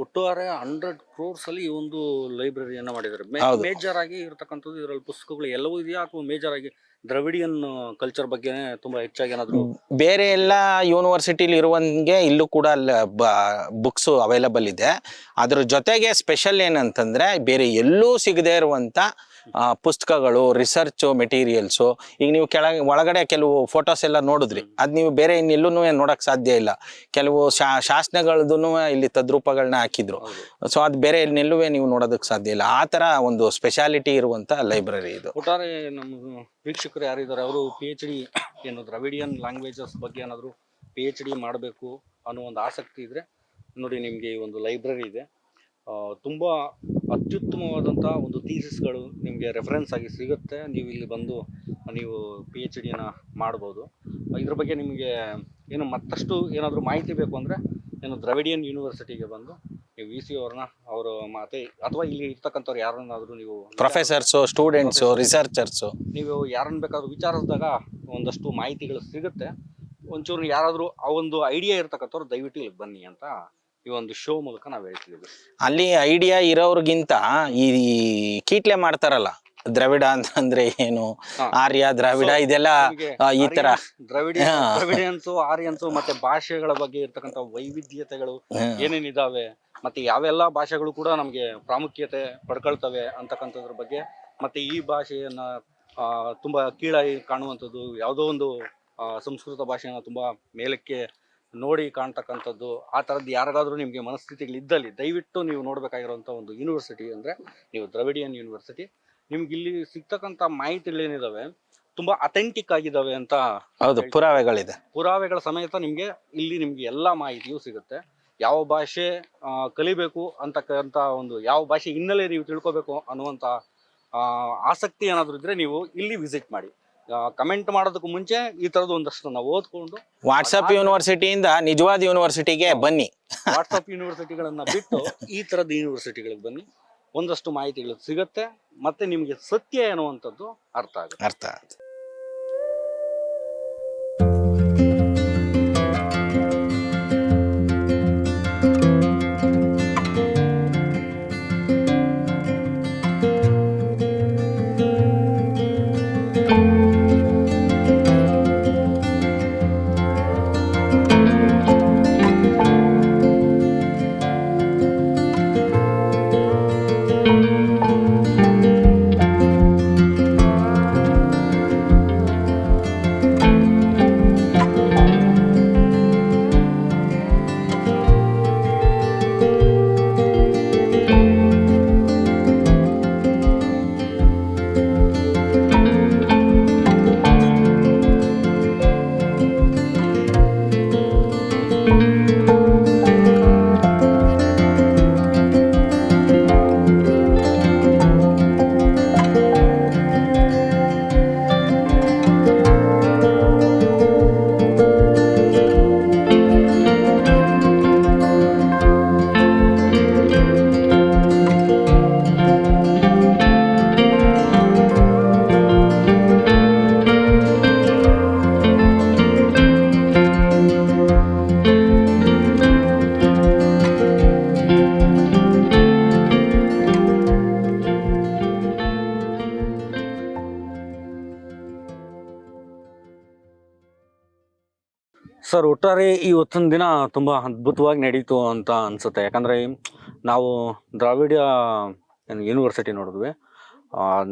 ಒಟ್ಟಾರೆ ಹಂಡ್ರೆಡ್ ಕ್ರೋರ್ಸ್ ಅಲ್ಲಿ ಈ ಒಂದು ಲೈಬ್ರರಿಯನ್ನ ಮಾಡಿದ್ದಾರೆ. ಮೇಜರ್ ಆಗಿ ಇರತಕ್ಕಂಥದ್ದು ಇದರಲ್ಲಿ ಪುಸ್ತಕಗಳು ಎಲ್ಲವೂ ಇದೆಯಾ ಅಥವಾ ಮೇಜರ್ ಆಗಿ ದ್ರವಿಡಿಯನ್ ಕಲ್ಚರ್ ಬಗ್ಗೆ ತುಂಬಾ ಹೆಚ್ಚಾಗಿ ಏನಾದ್ರು ಬೇರೆ ಎಲ್ಲ ಯೂನಿವರ್ಸಿಟಿಲಿ ಇರುವಂಗೆ ಇಲ್ಲೂ ಕೂಡ ಬುಕ್ಸ್ ಅವೈಲಬಲ್ ಇದೆ. ಅದ್ರ ಜೊತೆಗೆ ಸ್ಪೆಷಲ್ ಏನಂತಂದ್ರೆ ಬೇರೆ ಎಲ್ಲೂ ಸಿಗದೆ ಇರುವಂತ ಪುಸ್ತಕಗಳು ರಿಸರ್ಚ್ ಮೆಟೀರಿಯಲ್ಸು ಈಗ ನೀವು ಕೆಳಗೆ ಒಳಗಡೆ ಕೆಲವು ಫೋಟೋಸ್ ಎಲ್ಲ ನೋಡಿದ್ರಿ. ಅದು ನೀವು ಬೇರೆ ಇನ್ನೆಲ್ಲೂ ನೋಡೋಕ್ಕೆ ಸಾಧ್ಯ ಇಲ್ಲ. ಕೆಲವು ಶಾ ಶಾಸನಗಳದ್ದು ಇಲ್ಲಿ ತದ್ರೂಪಗಳನ್ನ ಹಾಕಿದ್ರು. ಸೊ ಅದು ಬೇರೆ ಇನ್ನೆಲ್ಲೂ ನೀವು ನೋಡೋದಕ್ಕೆ ಸಾಧ್ಯ ಇಲ್ಲ. ಆ ಥರ ಒಂದು ಸ್ಪೆಷಾಲಿಟಿ ಇರುವಂಥ ಲೈಬ್ರರಿ ಇದು. ಒಟ್ಟಾರೆ ನಮ್ಮ ವೀಕ್ಷಕರು ಯಾರಿದ್ದಾರೆ ಅವರು ಪಿ ಎಚ್ ಡಿ ಏನು ದ್ರವಿಡಿಯನ್ ಲ್ಯಾಂಗ್ವೇಜಸ್ ಬಗ್ಗೆ ಏನಾದರೂ ಪಿ ಎಚ್ ಡಿ ಮಾಡಬೇಕು ಅನ್ನೋ ಒಂದು ಆಸಕ್ತಿ ಇದ್ರೆ ನೋಡಿ ನಿಮಗೆ ಈ ಒಂದು ಲೈಬ್ರರಿ ಇದೆ. ತುಂಬ ಅತ್ಯುತ್ತಮವಾದಂಥ ಒಂದು ಥೀಸಿಸ್ಗಳು ನಿಮಗೆ ರೆಫರೆನ್ಸ್ ಆಗಿ ಸಿಗುತ್ತೆ. ನೀವು ಇಲ್ಲಿ ಬಂದು ನೀವು ಪಿ ಎಚ್ ಡಿನ ಮಾಡ್ಬೋದು. ಇದ್ರ ಬಗ್ಗೆ ನಿಮಗೆ ಏನು ಮತ್ತಷ್ಟು ಏನಾದರೂ ಮಾಹಿತಿ ಬೇಕು ಅಂದರೆ ಏನು ದ್ರವಿಡಿಯನ್ ಯೂನಿವರ್ಸಿಟಿಗೆ ಬಂದು ನೀವು ವಿ ಸಿ ಅವ್ರನ್ನ ಅವರು ಮಾತೆ ಅಥವಾ ಇಲ್ಲಿ ಇರ್ತಕ್ಕಂಥವ್ರು ಯಾರನ್ನಾದರೂ ನೀವು ಪ್ರೊಫೆಸರ್ಸು ಸ್ಟೂಡೆಂಟ್ಸು ರಿಸರ್ಚರ್ಸು ನೀವು ಯಾರನ್ನ ಬೇಕಾದ್ರೂ ವಿಚಾರಿಸಿದಾಗ ಒಂದಷ್ಟು ಮಾಹಿತಿಗಳು ಸಿಗುತ್ತೆ. ಒಂಚೂರು ಯಾರಾದರೂ ಆ ಒಂದು ಐಡಿಯಾ ಇರ್ತಕ್ಕಂಥವ್ರು ದಯವಿಟ್ಟು ಇಲ್ಲಿಗೆ ಬನ್ನಿ ಅಂತ ಈ ಒಂದು ಶೋ ಮೂಲಕ ನಾವು ಹೇಳ್ತಿದ್ದೀವಿ ಅಲ್ಲಿ ಐಡಿಯಾ ಇರೋರ್ಗಿಂತ ಈ ಕೀಟ್ಲೆ ಮಾಡ್ತಾರಲ್ಲ ದ್ರವಿಡ ಅಂತಂದ್ರೆ ಏನು ಆರ್ಯ ದ್ರಾವಿಡ ಇದೆಲ್ಲ ಈ ತರ ದ್ರವಿಡ. ದ್ರವಿಡಿಯನ್ಸು ಆರ್ಯನ್ಸು ಮತ್ತೆ ಭಾಷೆಗಳ ಬಗ್ಗೆ ಇರ್ತಕ್ಕಂಥ ವೈವಿಧ್ಯತೆಗಳು. ಏನೇನಿದಾವೆ ಮತ್ತೆ ಯಾವೆಲ್ಲ ಭಾಷೆಗಳು ಕೂಡ ನಮಗೆ ಪ್ರಾಮುಖ್ಯತೆ ಪಡ್ಕೊಳ್ತವೆ ಅಂತಕ್ಕಂಥದ್ರ ಬಗ್ಗೆ ಮತ್ತೆ ಈ ಭಾಷೆಯನ್ನ ಆ, ತುಂಬಾ ಕೀಳಾಗಿ ಕಾಣುವಂಥದ್ದು ಯಾವುದೋ ಒಂದು ಸಂಸ್ಕೃತ ಭಾಷೆಯನ್ನ ತುಂಬಾ ಮೇಲಕ್ಕೆ ನೋಡಿ ಕಾಣ್ತಕ್ಕಂಥದ್ದು ಆ ಥರದ್ದು ಯಾರಿಗಾದ್ರೂ ನಿಮಗೆ ಮನಸ್ಥಿತಿಗಳು ಇದ್ದಲ್ಲಿ ದಯವಿಟ್ಟು ನೀವು ನೋಡಬೇಕಾಗಿರುವಂಥ ಒಂದು ಯೂನಿವರ್ಸಿಟಿ ಅಂದರೆ ನೀವು ದ್ರವಿಡಿಯನ್ ಯೂನಿವರ್ಸಿಟಿ ನಿಮ್ಗೆ ಇಲ್ಲಿ ಸಿಗ್ತಕ್ಕಂಥ ಮಾಹಿತಿಗಳೇನಿದಾವೆ ತುಂಬಾ ಅಥೆಂಟಿಕ್ ಆಗಿದಾವೆ ಅಂತ ಹೌದು ಪುರಾವೆಗಳಿದೆ. ಪುರಾವೆಗಳ ಸಮೇತ ನಿಮಗೆ ಇಲ್ಲಿ ನಿಮಗೆ ಎಲ್ಲ ಮಾಹಿತಿಯೂ ಸಿಗುತ್ತೆ. ಯಾವ ಭಾಷೆ ಕಲಿಬೇಕು ಅಂತಕ್ಕಂಥ ಒಂದು ಯಾವ ಭಾಷೆ ಹಿನ್ನೆಲೆ ನೀವು ತಿಳ್ಕೊಬೇಕು ಅನ್ನುವಂಥ ಆಸಕ್ತಿ ಏನಾದರೂ ಇದ್ರೆ ನೀವು ಇಲ್ಲಿ ವಿಸಿಟ್ ಮಾಡಿ. ಕಮೆಂಟ್ ಮಾಡೋದಕ್ಕೆ ಮುಂಚೆ ಈ ಥರದ್ದು ಒಂದಷ್ಟು ನಾವು ಓದ್ಕೊಂಡು ವಾಟ್ಸಪ್ ಯೂನಿವರ್ಸಿಟಿಯಿಂದ ನಿಜವಾದ ಯೂನಿವರ್ಸಿಟಿಗೆ ಬನ್ನಿ. ವಾಟ್ಸಪ್ ಯೂನಿವರ್ಸಿಟಿಗಳನ್ನ ಬಿಟ್ಟು ಈ ತರದ ಯೂನಿವರ್ಸಿಟಿಗಳಿಗೆ ಬನ್ನಿ. ಒಂದಷ್ಟು ಮಾಹಿತಿಗಳು ಸಿಗುತ್ತೆ. ಮತ್ತೆ ನಿಮಗೆ ಸತ್ಯ ಅನ್ನುವಂಥದ್ದು ಅರ್ಥ ಆಗುತ್ತೆ. ಅರ್ಥ ಆಯ್ತು ಸರ್, ಒಟ್ಟಾರೆ ಇವತ್ತಿನ ದಿನ ತುಂಬ ಅದ್ಭುತವಾಗಿ ನಡೀತು ಅಂತ ಅನ್ಸುತ್ತೆ. ಯಾಕಂದರೆ ನಾವು ದ್ರಾವಿಡ ಯೂನಿವರ್ಸಿಟಿ ನೋಡಿದ್ವಿ.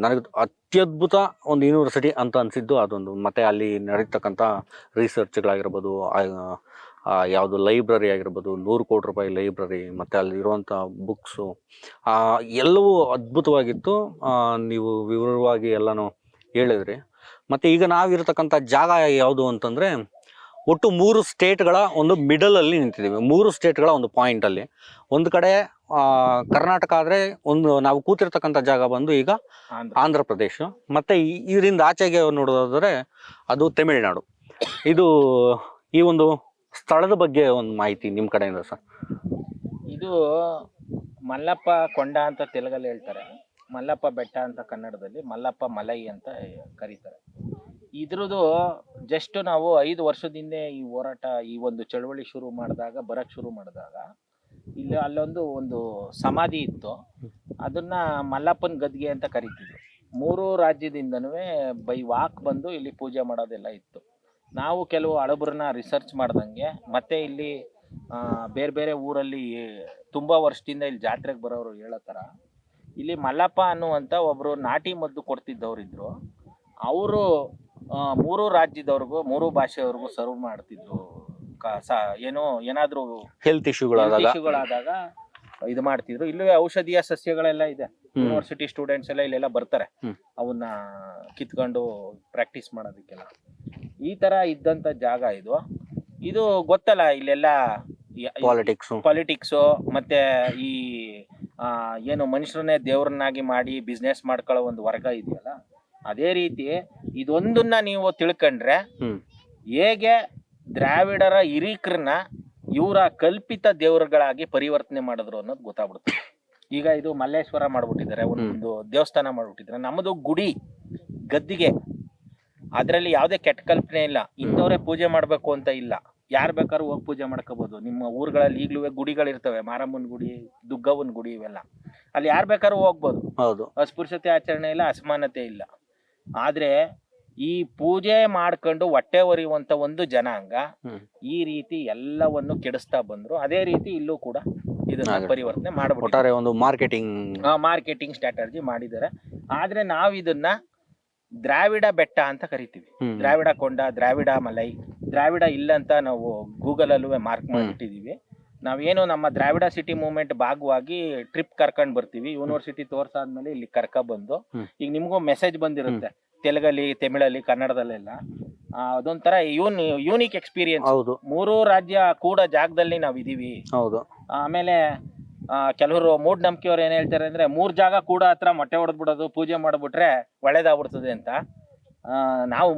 ನನಗೆ ಅತ್ಯದ್ಭುತ ಒಂದು ಯೂನಿವರ್ಸಿಟಿ ಅಂತ ಅನಿಸಿದ್ದು ಅದೊಂದು. ಮತ್ತು ಅಲ್ಲಿ ನಡೀತಕ್ಕಂಥ ರಿಸರ್ಚ್ಗಳಾಗಿರ್ಬೋದು ಯಾವುದು ಲೈಬ್ರರಿ ಆಗಿರ್ಬೋದು, ನೂರು ಕೋಟಿ ರೂಪಾಯಿ ಲೈಬ್ರರಿ, ಮತ್ತು ಅಲ್ಲಿರುವಂಥ ಬುಕ್ಸು ಎಲ್ಲವೂ ಅದ್ಭುತವಾಗಿತ್ತು. ನೀವು ವಿವರವಾಗಿ ಎಲ್ಲನೂ ಹೇಳಿದ್ರಿ. ಮತ್ತು ಈಗ ನಾವಿರತಕ್ಕಂಥ ಜಾಗ ಯಾವುದು ಅಂತಂದರೆ ಒಟ್ಟು ಮೂರು ಸ್ಟೇಟ್ಗಳ ಒಂದು ಮಿಡಲಲ್ಲಿ ನಿಂತಿದ್ದೀವಿ. ಮೂರು ಸ್ಟೇಟ್ಗಳ ಒಂದು ಪಾಯಿಂಟಲ್ಲಿ. ಒಂದು ಕಡೆ ಕರ್ನಾಟಕ ಆದರೆ ಒಂದು ನಾವು ಕೂತಿರ್ತಕ್ಕಂಥ ಜಾಗ ಬಂದು ಈಗ ಆಂಧ್ರ. ಪ್ರದೇಶ. ಮತ್ತು ಇದರಿಂದ ಆಚೆಗೆ ನೋಡೋದಾದರೆ ಅದು ತಮಿಳುನಾಡು. ಇದು ಈ ಒಂದು ಸ್ಥಳದ ಬಗ್ಗೆ ಒಂದು ಮಾಹಿತಿ ನಿಮ್ಮ ಕಡೆಯಿಂದ ಸರ್? ಇದು ಮಲ್ಲಪ್ಪ ಕೊಂಡ ಅಂತ ತೆಲುಗಲ್ಲಿ ಹೇಳ್ತಾರೆ. ಮಲ್ಲಪ್ಪ ಬೆಟ್ಟ ಅಂತ ಕನ್ನಡದಲ್ಲಿ ಮಲ್ಲಪ್ಪ ಮಲೈ ಅಂತ ಕರೀತಾರೆ. ಇದ್ರದ್ದು ಜಸ್ಟ್ ನಾವು ಐದು ವರ್ಷದಿಂದ ಈ ಹೋರಾಟ, ಈ ಒಂದು ಚಳವಳಿ ಶುರು ಮಾಡಿದಾಗ, ಬರಕ್ ಶುರು ಮಾಡಿದಾಗ, ಇಲ್ಲಿ ಅಲ್ಲೊಂದು ಒಂದು ಸಮಾಧಿ ಇತ್ತು. ಅದನ್ನ ಮಲ್ಲಪ್ಪನ ಗದ್ಗೆ ಅಂತ ಕರಿತಿದ್ರು. ಮೂರು ರಾಜ್ಯದಿಂದನೂ ಬೈ ವಾಕ್ ಬಂದು ಇಲ್ಲಿ ಪೂಜೆ ಮಾಡೋದೆಲ್ಲ ಇತ್ತು. ನಾವು ಕೆಲವು ಹಳಬ್ರನ್ನ ರಿಸರ್ಚ್ ಮಾಡ್ದಂಗೆ, ಮತ್ತೆ ಇಲ್ಲಿ ಬೇರೆ ಬೇರೆ ಊರಲ್ಲಿ ತುಂಬಾ ವರ್ಷದಿಂದ ಇಲ್ಲಿ ಜಾತ್ರೆಗೆ ಬರೋರು ಹೇಳೋ ಥರ ಇಲ್ಲಿ ಮಲ್ಲಪ್ಪ ಅನ್ನುವಂಥ ಒಬ್ಬರು ನಾಟಿ ಮದ್ದು ಕೊಡ್ತಿದ್ದವರಿದ್ರು. ಅವರು ಮೂರು ರಾಜ್ಯದವ್ರಿಗೂ ಮೂರು ಭಾಷೆಯವ್ರಿಗೂ ಸರ್ವ್ ಮಾಡ್ತಿದ್ರು. ಕ- ಸ- ಏನೋ ಏನಾದ್ರೂ ಹೆಲ್ತ್ ಇಶ್ಯೂಗಳಾದಾಗ ಇಶ್ಯೂಗಳಾದಾಗ ಇದು ಮಾಡ್ತಿದ್ರು. ಇಲ್ಲೂ ಔಷಧೀಯ ಸಸ್ಯಗಳೆಲ್ಲ ಇದೆ. ಹ್ಮ್. ಯೂನಿವರ್ಸಿಟಿ ಸ್ಟೂಡೆಂಟ್ಸ್ ಎಲ್ಲ ಇಲ್ಲೆಲ್ಲ ಬರ್ತಾರೆ. ಹ್ಮ್. ಅವನ್ನ ಕಿತ್ಕೊಂಡು ಪ್ರಾಕ್ಟೀಸ್ ಮಾಡೋದಕ್ಕೆಲ್ಲ. ಈ ತರ ಇದ್ದಂತ ಜಾಗ ಇದು. ಇದು ಗೊತ್ತಲ್ಲ ಇಲ್ಲೆಲ್ಲ ಪಾಲಿಟಿಕ್ಸ್ ಪಾಲಿಟಿಕ್ಸು ಮತ್ತೆ ಈ ಆ, ಏನು ಮನುಷ್ಯರನ್ನೇ ದೇವ್ರನ್ನಾಗಿ ಮಾಡಿ ಬಿಸ್ನೆಸ್ ಮಾಡ್ಕೊಳ್ಳೋ ಒಂದು ವರ್ಗ ಇದೆಯಲ್ಲ? ಅದೇ ರೀತಿ ಇದೊಂದನ್ನ ನೀವು ತಿಳ್ಕೊಂಡ್ರೆ. ಹೇಗೆ ದ್ರಾವಿಡರ ಹಿರೀಕರನ್ನ ಇವರ ಕಲ್ಪಿತ ದೇವರುಗಳಾಗಿ ಪರಿವರ್ತನೆ ಮಾಡಿದ್ರು ಅನ್ನೋದು ಗೊತ್ತಾಗ್ಬಿಡುತ್ತೆ. ಈಗ ಇದು ಮಲ್ಲೇಶ್ವರ ಮಾಡ್ಬಿಟ್ಟಿದ್ದಾರೆ ಒಂದು ದೇವಸ್ಥಾನ ಮಾಡ್ಬಿಟ್ಟಿದ್ದಾರೆ. ನಮ್ಮದು ಗುಡಿ ಗದ್ದಿಗೆ. ಅದರಲ್ಲಿ ಯಾವುದೇ ಕೆಟ್ಟ ಕಲ್ಪನೆ ಇಲ್ಲ. ಇಂಥವ್ರೆ ಪೂಜೆ ಮಾಡಬೇಕು ಅಂತ ಇಲ್ಲ. ಯಾರು ಬೇಕಾದ್ರೂ ಹೋಗಿ ಪೂಜೆ ಮಾಡ್ಕೋಬೋದು. ನಿಮ್ಮ ಊರುಗಳಲ್ಲಿ ಈಗಲೂ ಗುಡಿಗಳಿರ್ತವೆ ಮಾರಮ್ಮನ ಗುಡಿ ದುಗ್ಗವ್ವನ ಗುಡಿ ಇವೆಲ್ಲ. ಅಲ್ಲಿ ಯಾರು ಬೇಕಾದ್ರೂ ಹೋಗ್ಬೋದು. ಹೌದು. ಅಸ್ಪೃಶ್ಯತೆ ಆಚರಣೆ ಇಲ್ಲ ಅಸಮಾನತೆ ಇಲ್ಲ. ಆದ್ರೆ ಈ ಪೂಜೆ ಮಾಡ್ಕೊಂಡು ಹೊಟ್ಟೆ ಒರಿಯುವಂತ ಒಂದು ಜನಾಂಗ ಈ ರೀತಿ ಎಲ್ಲವನ್ನು ಕೆಡಿಸ್ತಾ ಬಂದ್ರು. ಅದೇ ರೀತಿ ಇಲ್ಲೂ ಕೂಡ ಇದನ್ನ ಪರಿವರ್ತನೆ ಮಾಡ್ಬಿಟ್ಟಾರೆ ಒಟ್ಟಾರೆ ಒಂದು ಮಾರ್ಕೆಟಿಂಗ್ ಮಾರ್ಕೆಟಿಂಗ್ ಸ್ಟ್ರಾಟಜಿ ಮಾಡಿದ್ದಾರೆ. ಆದ್ರೆ ನಾವು ಇದನ್ನ ದ್ರಾವಿಡ ಬೆಟ್ಟ ಅಂತ ಕರಿತೀವಿ. ದ್ರಾವಿಡ ಕೊಂಡ ದ್ರಾವಿಡ ಮಲೈ ದ್ರಾವಿಡ ಇಲ್ಲ ಅಂತ ನಾವು ಗೂಗಲ್ ಅಲ್ಲೂ ಮಾರ್ಕ್ ಮಾಡಿಟ್ಟಿದೀವಿ ನಾವೇನು ನಮ್ಮ ದ್ರಾವಿಡ ಸಿಟಿ ಮೂವ್ಮೆಂಟ್ ಭಾಗವಾಗಿ ಟ್ರಿಪ್ ಕರ್ಕೊಂಡ್ ಬರ್ತೀವಿ. ಯೂನಿವರ್ಸಿಟಿ ತೋರ್ಸಾದ್ಮೇಲೆ ಇಲ್ಲಿ ಕರ್ಕ ಬಂದು ಈಗ ನಿಮಗೂ ಮೆಸೇಜ್ ಬಂದಿರುತ್ತೆ. ತೆಲುಗಲ್ಲಿ ತಮಿಳಲ್ಲಿ ಕನ್ನಡದಲ್ಲೆಲ್ಲ. ಅದೊಂಥರ ಯೂನ್ ಯೂನಿಕ್ ಎಕ್ಸ್ಪೀರಿಯನ್ಸ್. ಹೌದು. ಮೂರು ರಾಜ್ಯ ಕೂಡ ಜಾಗದಲ್ಲಿ ನಾವ್ ಇದೀವಿ ಹೌದು. ಆಮೇಲೆ ಆ, ಕೆಲವರು ಮೂಢನಂಬಿಕೆಯವ್ರು ಏನ್ ಹೇಳ್ತಾರೆ ಅಂದ್ರೆ ಮೂರು ಜಾಗ ಕೂಡ ಹತ್ರ ಮೊಟ್ಟೆ ಹೊಡೆದ್ಬಿಡೋದು ಪೂಜೆ ಮಾಡ್ಬಿಟ್ರೆ ಒಳ್ಳೇದಾಗ್ಬಿಡ್ತದೆ ಅಂತ. ಆ, ನಾವು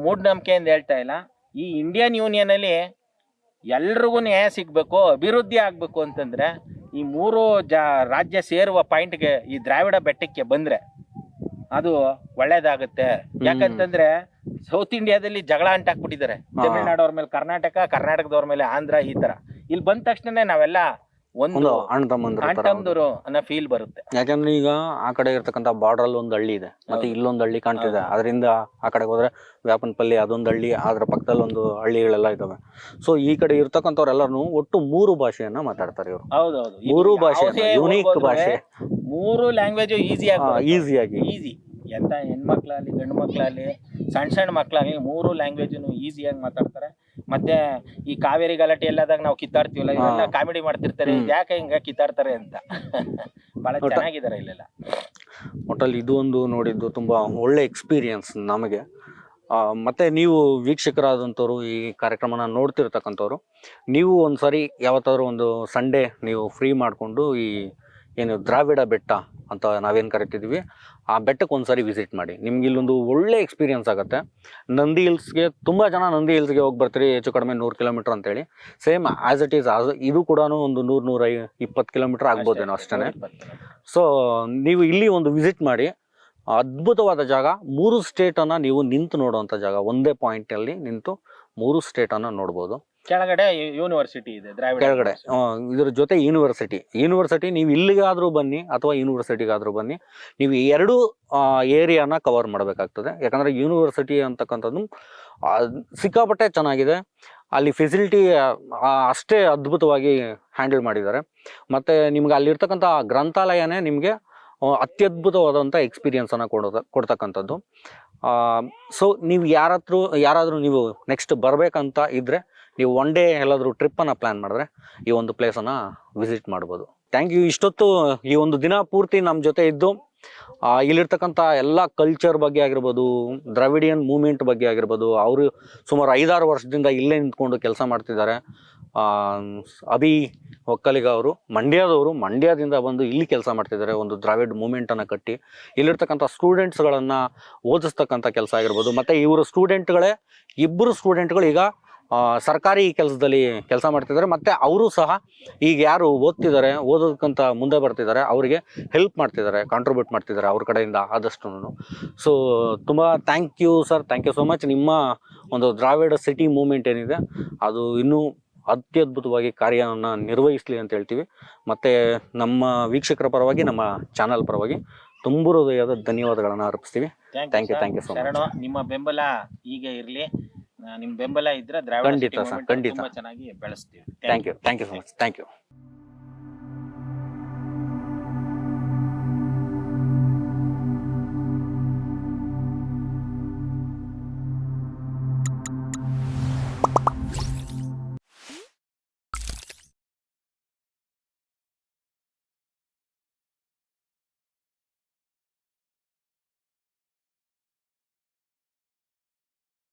ಅಂತ ಹೇಳ್ತಾ ಇಲ್ಲ. ಈ ಇಂಡಿಯನ್ ಯೂನಿಯನ್ ಅಲ್ಲಿ ಎಲ್ರಿಗೂ ನ್ಯಾಯ ಸಿಗಬೇಕು ಅಭಿವೃದ್ಧಿ ಆಗಬೇಕು ಅಂತಂದರೆ ಈ ಮೂರು ಜಾ ರಾಜ್ಯ ಸೇರುವ ಪಾಯಿಂಟ್ಗೆ ಈ ದ್ರಾವಿಡ ಬೆಟ್ಟಕ್ಕೆ ಬಂದರೆ ಅದು ಒಳ್ಳೇದಾಗುತ್ತೆ. ಯಾಕಂತಂದ್ರೆ ಸೌತ್ ಇಂಡಿಯಾದಲ್ಲಿ ಜಗಳ ಅಂಟಾಕ್ಬಿಟ್ಟಿದ್ದಾರೆ ತಮಿಳ್ನಾಡು ಅವ್ರ ಮೇಲೆ ಕರ್ನಾಟಕ ಕರ್ನಾಟಕದವ್ರ ಮೇಲೆ ಆಂಧ್ರ ಈ ತರ. ಇಲ್ಲಿ ಬಂದ ತಕ್ಷಣ ನಾವೆಲ್ಲ ಒಂದು ಅಣ್ಣ ತಮ್ಮಂದ್ರ ಅನ್ನೋ ಫೀಲ್ ಬರುತ್ತೆ. ಯಾಕಂದ್ರೆ ಈಗ ಆ ಕಡೆ ಇರ್ತಕ್ಕಂತ ಬಾರ್ಡರ್ ಅಲ್ಲಿ ಒಂದು ಹಳ್ಳಿ ಇದೆ. ಮತ್ತೆ ಹೌದು. ಇಲ್ಲೊಂದು ಹಳ್ಳಿ ಕಾಣ್ತಿದೆ. ಅದರಿಂದ ಆ ಕಡೆ ಹೋದ್ರೆ ವ್ಯಾಪನಪಲ್ಲಿ ಅದೊಂದು ಹಳ್ಳಿ ಅದ್ರ ಪಕ್ಕದಲ್ಲಿ ಒಂದು ಹಳ್ಳಿಗಳೆಲ್ಲ ಇದಾವೆ. ಸೊ ಈ ಕಡೆ ಇರ್ತಕ್ಕಂಥವ್ರೆಲ್ಲರೂ ಒಟ್ಟು ಮೂರು ಭಾಷೆಯನ್ನ ಮಾತಾಡ್ತಾರೆ ಇವರು. ಹೌದೌದು ಮೂರು ಭಾಷೆ ಯುನೀಕ್ ಭಾಷೆ. ಮೂರು ಲ್ಯಾಂಗ್ವೇಜ್ ಈಸಿ ಆಗಿ ಈಸಿಯಾಗಿ ಈಸಿ ಎಂತ ಹೆಣ್ಮಕ್ಳಾಗ್ಲಿ ಗಂಡು ಮಕ್ಳಾಗ್ಲಿ ಸಣ್ಣ ಸಣ್ಣ ಮಕ್ಕಳಾಗಿ ಮೂರು ಲ್ಯಾಂಗ್ವೇಜ್ ಈಸಿಯಾಗಿ ಮಾತಾಡ್ತಾರೆ. ಮತ್ತೆ ಈ ಕಾವೇರಿ ಗಲಾಟೆ ಎಲ್ಲಾದಾಗ ನಾವು ಕಿತ್ತಾಡ್ತೀವಲ್ಲ ಇವೆಲ್ಲ ಕಾಮಿಡಿ ಮಾಡ್ತಿರ್ತಾರೆ. ಯಾಕೆ ಹಿಂಗ ಕಿತ್ತಾಡ್ತಾರೆ ಅಂತ? ಬಹಳ ಚೆನ್ನಾಗಿದ್ದಾರೆ ಇಲ್ಲೆಲ್ಲ. ಒಟ್ಟಲ್ಲಿ ಇದು ಒಂದು ನೋಡಿದ್ದು ತುಂಬಾ ಒಳ್ಳೆ ಎಕ್ಸ್ಪೀರಿಯನ್ಸ್ ನಮಗೆ. ಮತ್ತೆ ನೀವು ವೀಕ್ಷಕರಾದಂಥವ್ರು ಈ ಕಾರ್ಯಕ್ರಮನ ನೋಡ್ತಿರ್ತಕ್ಕಂಥವ್ರು ನೀವು ಒಂದ್ಸರಿ ಯಾವತ್ತಾದ್ರೂ ಒಂದು ಸಂಡೇ ನೀವು ಫ್ರೀ ಮಾಡಿಕೊಂಡು ಈ ಏನು ದ್ರಾವಿಡ ಬೆಟ್ಟ ಅಂತ ನಾವೇನು ಕರಿತಿದ್ವಿ, ಆ ಬೆಟ್ಟಕ್ಕೆ ಒಂದು ಸಾರಿ ವಿಸಿಟ್ ಮಾಡಿ. ನಿಮ್ಗೆ ಇಲ್ಲೊಂದು ಒಳ್ಳೆ ಎಕ್ಸ್ಪೀರಿಯನ್ಸ್ ಆಗುತ್ತೆ. ನಂದಿ ಹಿಲ್ಸ್ಗೆ, ತುಂಬ ಜನ ನಂದಿ ಹಿಲ್ಸ್ಗೆ ಹೋಗಿ ಬರ್ತೀರಿ, ಹೆಚ್ಚು ಕಡಿಮೆ ನೂರು ಕಿಲೋಮೀಟರ್ ಅಂತೇಳಿ. Same as it is as ಇದು ಕೂಡ ಒಂದು ನೂರು, ನೂರ ಇಪ್ಪತ್ತು ಕಿಲೋಮೀಟರ್ ಆಗ್ಬೋದೇನೋ ಅಷ್ಟೇ ಸೊ ನೀವು ಇಲ್ಲಿ ಒಂದು ವಿಸಿಟ್ ಮಾಡಿ, ಅದ್ಭುತವಾದ ಜಾಗ. ಮೂರು ಸ್ಟೇಟನ್ನು ನೀವು ನಿಂತು ನೋಡುವಂಥ ಜಾಗ. ಒಂದೇ ಪಾಯಿಂಟಲ್ಲಿ ನಿಂತು ಮೂರು ಸ್ಟೇಟನ್ನು ನೋಡ್ಬೋದು. ಕೆಳಗಡೆ ಯೂನಿವರ್ಸಿಟಿ ಇದೆ ದ್ರಾವಿಡ ಕೆಳಗಡೆ. ಇದ್ರ ಜೊತೆ ಯೂನಿವರ್ಸಿಟಿ ಯೂನಿವರ್ಸಿಟಿ ನೀವು ಇಲ್ಲಿಗಾದರೂ ಬನ್ನಿ ಅಥವಾ ಯೂನಿವರ್ಸಿಟಿಗಾದರೂ ಬನ್ನಿ, ನೀವು ಎರಡು ಏರಿಯಾನ ಕವರ್ ಮಾಡಬೇಕಾಗ್ತದೆ. ಯಾಕಂದರೆ ಯೂನಿವರ್ಸಿಟಿ ಅಂತಕ್ಕಂಥದ್ದು ಸಿಕ್ಕಾಪಟ್ಟೆ ಚೆನ್ನಾಗಿದೆ. ಅಲ್ಲಿ ಫೆಸಿಲಿಟಿ ಅಷ್ಟೇ ಅದ್ಭುತವಾಗಿ ಹ್ಯಾಂಡಲ್ ಮಾಡಿದ್ದಾರೆ. ಮತ್ತು ನಿಮ್ಗೆ ಅಲ್ಲಿರ್ತಕ್ಕಂಥ ಗ್ರಂಥಾಲಯನೇ ನಿಮಗೆ ಅತ್ಯದ್ಭುತವಾದಂಥ ಎಕ್ಸ್ಪೀರಿಯನ್ಸನ್ನು ಕೊಡೋದ, ಕೊಡ್ತಕ್ಕಂಥದ್ದು. ಸೊ ನೀವು ಯಾರತ್ರ, ಯಾರಾದರೂ ನೀವು ನೆಕ್ಸ್ಟ್ ಬರಬೇಕಂತ ಇದ್ದರೆ ನೀವು ಒನ್ ಡೇ ಎಲ್ಲಾದರೂ ಟ್ರಿಪ್ಪನ್ನು ಪ್ಲ್ಯಾನ್ ಮಾಡಿದ್ರೆ ಈ ಒಂದು ಪ್ಲೇಸನ್ನು ವಿಸಿಟ್ ಮಾಡ್ಬೋದು. ಥ್ಯಾಂಕ್ ಯು ಇಷ್ಟೊತ್ತು ಈ ಒಂದು ದಿನ ಪೂರ್ತಿ ನಮ್ಮ ಜೊತೆ ಇದ್ದು ಇಲ್ಲಿರ್ತಕ್ಕಂಥ ಎಲ್ಲ ಕಲ್ಚರ್ ಬಗ್ಗೆ ಆಗಿರ್ಬೋದು, ದ್ರಾವಿಡಿಯನ್ ಮೂಮೆಂಟ್ ಬಗ್ಗೆ ಆಗಿರ್ಬೋದು, ಅವರು ಸುಮಾರು ಐದಾರು ವರ್ಷದಿಂದ ಇಲ್ಲೇ ನಿಂತ್ಕೊಂಡು ಕೆಲಸ ಮಾಡ್ತಿದ್ದಾರೆ. ಅಭಿ ಒಕ್ಕಲಿಗ ಅವರು, ಮಂಡ್ಯದವರು ಮಂಡ್ಯದಿಂದ ಬಂದು ಇಲ್ಲಿ ಕೆಲಸ ಮಾಡ್ತಿದ್ದಾರೆ, ಒಂದು ದ್ರಾವಿಡ್ ಮೂಮೆಂಟನ್ನು ಕಟ್ಟಿ. ಇಲ್ಲಿರ್ತಕ್ಕಂಥ ಸ್ಟೂಡೆಂಟ್ಸ್ಗಳನ್ನು ಓದಿಸ್ತಕ್ಕಂಥ ಕೆಲಸ ಆಗಿರ್ಬೋದು. ಮತ್ತು ಇವರು ಸ್ಟೂಡೆಂಟ್ಗಳೇ ಇಬ್ಬರು ಸ್ಟೂಡೆಂಟ್ಗಳು ಈಗ ಸರ್ಕಾರಿ ಕೆಲಸದಲ್ಲಿ ಕೆಲಸ ಮಾಡ್ತಿದ್ದಾರೆ. ಮತ್ತು ಅವರು ಸಹ ಈಗ ಯಾರು ಓದ್ತಿದ್ದಾರೆ ಓದೋದಕ್ಕಂತ ಮುಂದೆ ಬರ್ತಿದ್ದಾರೆ ಅವರಿಗೆ ಹೆಲ್ಪ್ ಮಾಡ್ತಿದ್ದಾರೆ ಕಾಂಟ್ರಿಬ್ಯೂಟ್ ಮಾಡ್ತಿದ್ದಾರೆ ಅವ್ರ ಕಡೆಯಿಂದ ಆದಷ್ಟು ಸೊ ತುಂಬ thank you sir thank you so much ನಿಮ್ಮ ಒಂದು ದ್ರಾವಿಡ ಸಿಟಿ ಮೂಮೆಂಟ್ ಏನಿದೆ ಅದು ಇನ್ನೂ ಅತ್ಯದ್ಭುತವಾಗಿ ಕಾರ್ಯವನ್ನು ನಿರ್ವಹಿಸಲಿ ಅಂತ ಹೇಳ್ತೀವಿ. ಮತ್ತು ನಮ್ಮ ವೀಕ್ಷಕರ ಪರವಾಗಿ ನಮ್ಮ ಚಾನಲ್ ಪರವಾಗಿ ತುಂಬ ಹೃದಯದ ಧನ್ಯವಾದಗಳನ್ನು ಅರ್ಪಿಸ್ತೀವಿ. Thank you thank you so much ನಿಮ್ಮ ಬೆಂಬಲ ಈಗ ಇರ್ಲಿ. ನಿಮ್ ಬೆಂಬಲ ಇದ್ರೆ ದ್ರಾವಿಡ ಖಂಡಿತ City sir, movement ಖಂಡಿತ. ತುಂಬಾ ಚೆನ್ನಾಗಿ ಬೆಳೆಸ್ತೀವಿ. Thank you thank you so much thank you